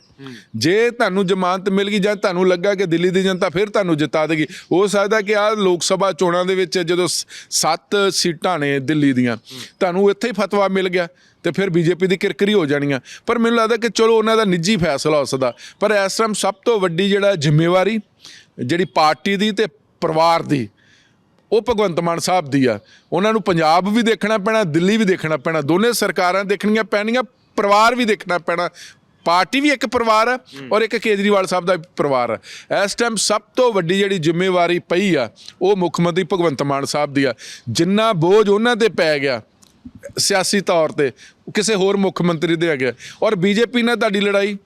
[SPEAKER 2] ਜੇ ਤੁਹਾਨੂੰ ਜ਼ਮਾਨਤ ਮਿਲ ਗਈ ਜਾਂ ਤੁਹਾਨੂੰ ਲੱਗਾ ਕਿ ਦਿੱਲੀ ਦੀ ਜਨਤਾ ਫਿਰ ਤੁਹਾਨੂੰ ਜਿਤਾ ਦੇਗੀ ਹੋ ਸਕਦਾ ਕਿ ਆ ਲੋਕ ਸਭਾ ਚੋਣਾਂ ਦੇ ਵਿੱਚ ਜਦੋਂ 7 ਸੀਟਾਂ ਨੇ ਦਿੱਲੀ ਦੀਆਂ ਤੁਹਾਨੂੰ ਇੱਥੇ ਹੀ ਫਤਵਾ ਮਿਲ ਗਿਆ ਤੇ ਫਿਰ ਬੀਜੇਪੀ ਦੀ ਕਿਰਕਰੀ ਹੋ ਜਾਣੀਆਂ। ਪਰ ਮੈਨੂੰ ਲੱਗਦਾ ਕਿ ਚਲੋ ਉਹਨਾਂ ਦਾ ਨਿੱਜੀ ਫੈਸਲਾ ਹੋ ਸਕਦਾ ਪਰ ਇਸ ਟਾਈਮ ਸਭ ਤੋਂ ਵੱਡੀ ਜਿਹੜਾ ਜ਼ਿੰਮੇਵਾਰੀ ਜਿਹੜੀ ਪਾਰਟੀ ਦੀ ਤੇ ਪਰਿਵਾਰ ਦੀ ਉਹ ਭਗਵੰਤ ਮਾਨ ਸਾਹਿਬ ਦੀ ਆ। ਉਹਨਾਂ ਨੂੰ ਪੰਜਾਬ ਵੀ ਦੇਖਣਾ ਪੈਣਾ, ਦਿੱਲੀ ਵੀ ਦੇਖਣਾ ਪੈਣਾ। ਦੋਨੇ ਸਰਕਾਰਾਂ ਦੇਖਣੀਆਂ ਪੈਣੀਆਂ, ਪਰਿਵਾਰ ਵੀ ਦੇਖਣਾ ਪੈਣਾ। ਪਾਰਟੀ ਵੀ ਇੱਕ ਪਰਿਵਾਰ ਆ ਔਰ ਇੱਕ ਕੇਜਰੀਵਾਲ ਸਾਹਿਬ ਦਾ ਪਰਿਵਾਰ ਆ। ਇਸ ਟਾਈਮ ਸਭ ਤੋਂ ਵੱਡੀ ਜਿਹੜੀ ਜ਼ਿੰਮੇਵਾਰੀ ਪਈ ਆ, ਉਹ ਮੁੱਖ ਮੰਤਰੀ ਭਗਵੰਤ ਮਾਨ ਸਾਹਿਬ ਦੀ ਆ। ਜਿੰਨਾ ਬੋਝ ਉਹਨਾਂ ਤੇ ਪੈ ਗਿਆ, ਸਿਆਸੀ ਤੌਰ ਤੇ, ਕਿਸੇ ਹੋਰ ਮੁੱਖ ਮੰਤਰੀ ਦੇ ਆ ਗਿਆ ਔਰ ਬੀਜੇਪੀ ਨਾਲ ਤੁਹਾਡੀ ਲੜਾਈ?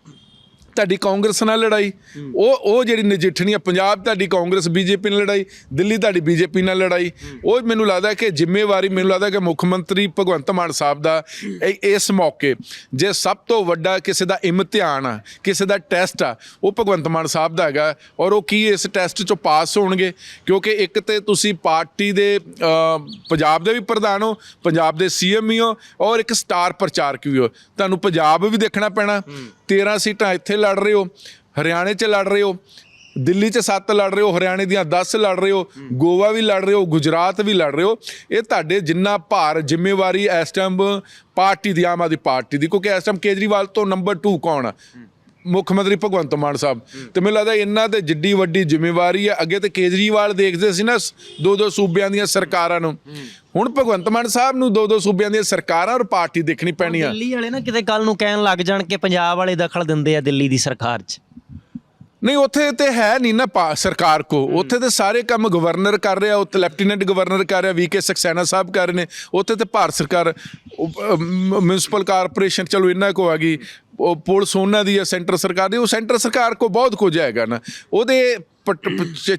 [SPEAKER 2] ਤੁਹਾਡੀ ਕਾਂਗਰਸ ਨਾਲ ਲੜਾਈ, ਉਹ ਉਹ ਜਿਹੜੀ ਨਜਿੱਠਣੀ ਆ ਪੰਜਾਬ ਤੁਹਾਡੀ ਕਾਂਗਰਸ, ਬੀਜੇਪੀ ਨਾਲ ਲੜਾਈ, ਦਿੱਲੀ ਤੁਹਾਡੀ ਬੀਜੇਪੀ ਨਾਲ ਲੜਾਈ, ਉਹ ਮੈਨੂੰ ਲੱਗਦਾ ਕਿ ਜ਼ਿੰਮੇਵਾਰੀ, ਮੈਨੂੰ ਲੱਗਦਾ ਕਿ ਮੁੱਖ ਮੰਤਰੀ ਭਗਵੰਤ ਮਾਨ ਸਾਹਿਬ ਦਾ ਇਹ- ਇਸ ਮੌਕੇ, ਜੇ ਸਭ ਤੋਂ ਵੱਡਾ ਕਿਸੇ ਦਾ ਇਮਤਿਹਾਨ ਆ, ਕਿਸੇ ਦਾ ਟੈਸਟ ਆ, ਉਹ ਭਗਵੰਤ ਮਾਨ ਸਾਹਿਬ ਦਾ ਹੈਗਾ, ਔਰ ਉਹ ਕੀ ਇਸ ਟੈਸਟ ਚੋਂ ਪਾਸ ਹੋਣਗੇ? ਕਿਉਂਕਿ ਇੱਕ ਤੇ ਤੁਸੀਂ ਪਾਰਟੀ ਦੇ ਪੰਜਾਬ ਦੇ ਵੀ ਪ੍ਰਧਾਨ ਹੋ, ਪੰਜਾਬ ਦੇ ਸੀਐਮ ਵੀ ਹੋ, ਔਰ ਇੱਕ ਸਟਾਰ ਪ੍ਰਚਾਰਕ ਵੀ ਹੋ, ਤੁਹਾਨੂੰ ਪੰਜਾਬ ਵੀ ਦੇਖਣਾ ਪੈਣਾ। 13 ਸੀਟਾਂ ਇੱਥੇ ਲੜ ਰਹੇ ਹੋ, ਹਰਿਆਣੇ 'ਚ ਲੜ ਰਹੇ ਹੋ, ਦਿੱਲੀ 'ਚ 7 ਲੜ ਰਹੇ ਹੋ, ਹਰਿਆਣੇ ਦੀਆਂ 10 ਲੜ ਰਹੇ ਹੋ ਗੋਵਾ ਵੀ ਲੜ ਰਹੇ ਹੋ, ਗੁਜਰਾਤ ਵੀ ਲੜ ਰਹੇ ਹੋ। ਇਹ ਤੁਹਾਡੇ ਜਿੰਨਾ ਭਾਰ, ਜ਼ਿੰਮੇਵਾਰੀ ਇਸ ਟਾਈਮ ਪਾਰਟੀ ਦੀ, ਆਮ ਆਦਮੀ ਪਾਰਟੀ ਦੀ, ਕਿਉਂਕਿ ਇਸ ਟਾਈਮ ਕੇਜਰੀਵਾਲ ਤੋਂ ਨੰਬਰ 2 ਕੌਣ ਆ? ਮੁੱਖ ਮੰਤਰੀ ਭਗਵੰਤ ਮਾਨ ਸਾਹਿਬ। ਤੇ ਮੈਨੂੰ ਲੱਗਦਾ ਇਹਨਾਂ ਤੇ ਜਿੱਡੀ ਵੱਡੀ ਜ਼ਿੰਮੇਵਾਰੀ ਹੈ ਅੱਗੇ ਤੇ ਕੇਜਰੀਵਾਲ ਦੇਖਦੇ ਸੀ ਨਾ ਦੋ ਦੋ ਸੂਬਿਆਂ ਦੀਆਂ ਸਰਕਾਰਾਂ ਨੂੰ। ਹੁਣ ਭਗਵੰਤ ਮਾਨ ਸਾਹਿਬ ਨੂੰ ਦੋ ਦੋ ਸੂਬਿਆਂ ਦੀਆਂ ਸਰਕਾਰਾਂ ਔਰ ਪਾਰਟੀ ਦੇਖਣੀ ਪੈਣੀ ਆ।
[SPEAKER 1] ਦਿੱਲੀ ਵਾਲੇ ਨਾ ਕਿਤੇ ਕੱਲ ਨੂੰ ਕਹਿਣ ਲੱਗ ਜਾਣ ਕਿ ਪੰਜਾਬ ਵਾਲੇ ਦਖਲ ਦਿੰਦੇ ਆ ਦਿੱਲੀ ਦੀ ਸਰਕਾਰ 'ਚ।
[SPEAKER 2] ਨਹੀਂ ਉੱਥੇ ਤੇ ਹੈ ਨਹੀਂ ਨਾ ਸਰਕਾਰ ਕੋ। ਉੱਥੇ ਤੇ ਸਾਰੇ ਕੰਮ ਗਵਰਨਰ ਕਰ ਰਿਹਾ ਉੱਥੇ ਲੈਫਟੀਨੈਂਟ ਗਵਰਨਰ ਕਰ ਰਿਹਾ ਵੀਕੇ ਸਕਸੈਨਾ ਸਾਹਿਬ ਕਰ ਰਹੇ ਨੇ। ਉੱਥੇ ਤੇ ਭਾਰਤ ਸਰਕਾਰ ਮਿਊਨਿਸਪਲ ਕਾਰਪੋਰੇਸ਼ਨ ਚਲੋ ਇਹਨਾਂ ਕੋ ਆ ਗਈ। ਉਹ ਪੁਲਿਸ ਉਹਨਾਂ ਦੀ ਹੈ ਸੈਂਟਰ ਸਰਕਾਰ ਦੀ, ਉਹ ਸੈਂਟਰ ਸਰਕਾਰ ਕੋ ਬਹੁਤ ਕੁਝ ਹੈਗਾ ਨਾ। ਉਹਦੇ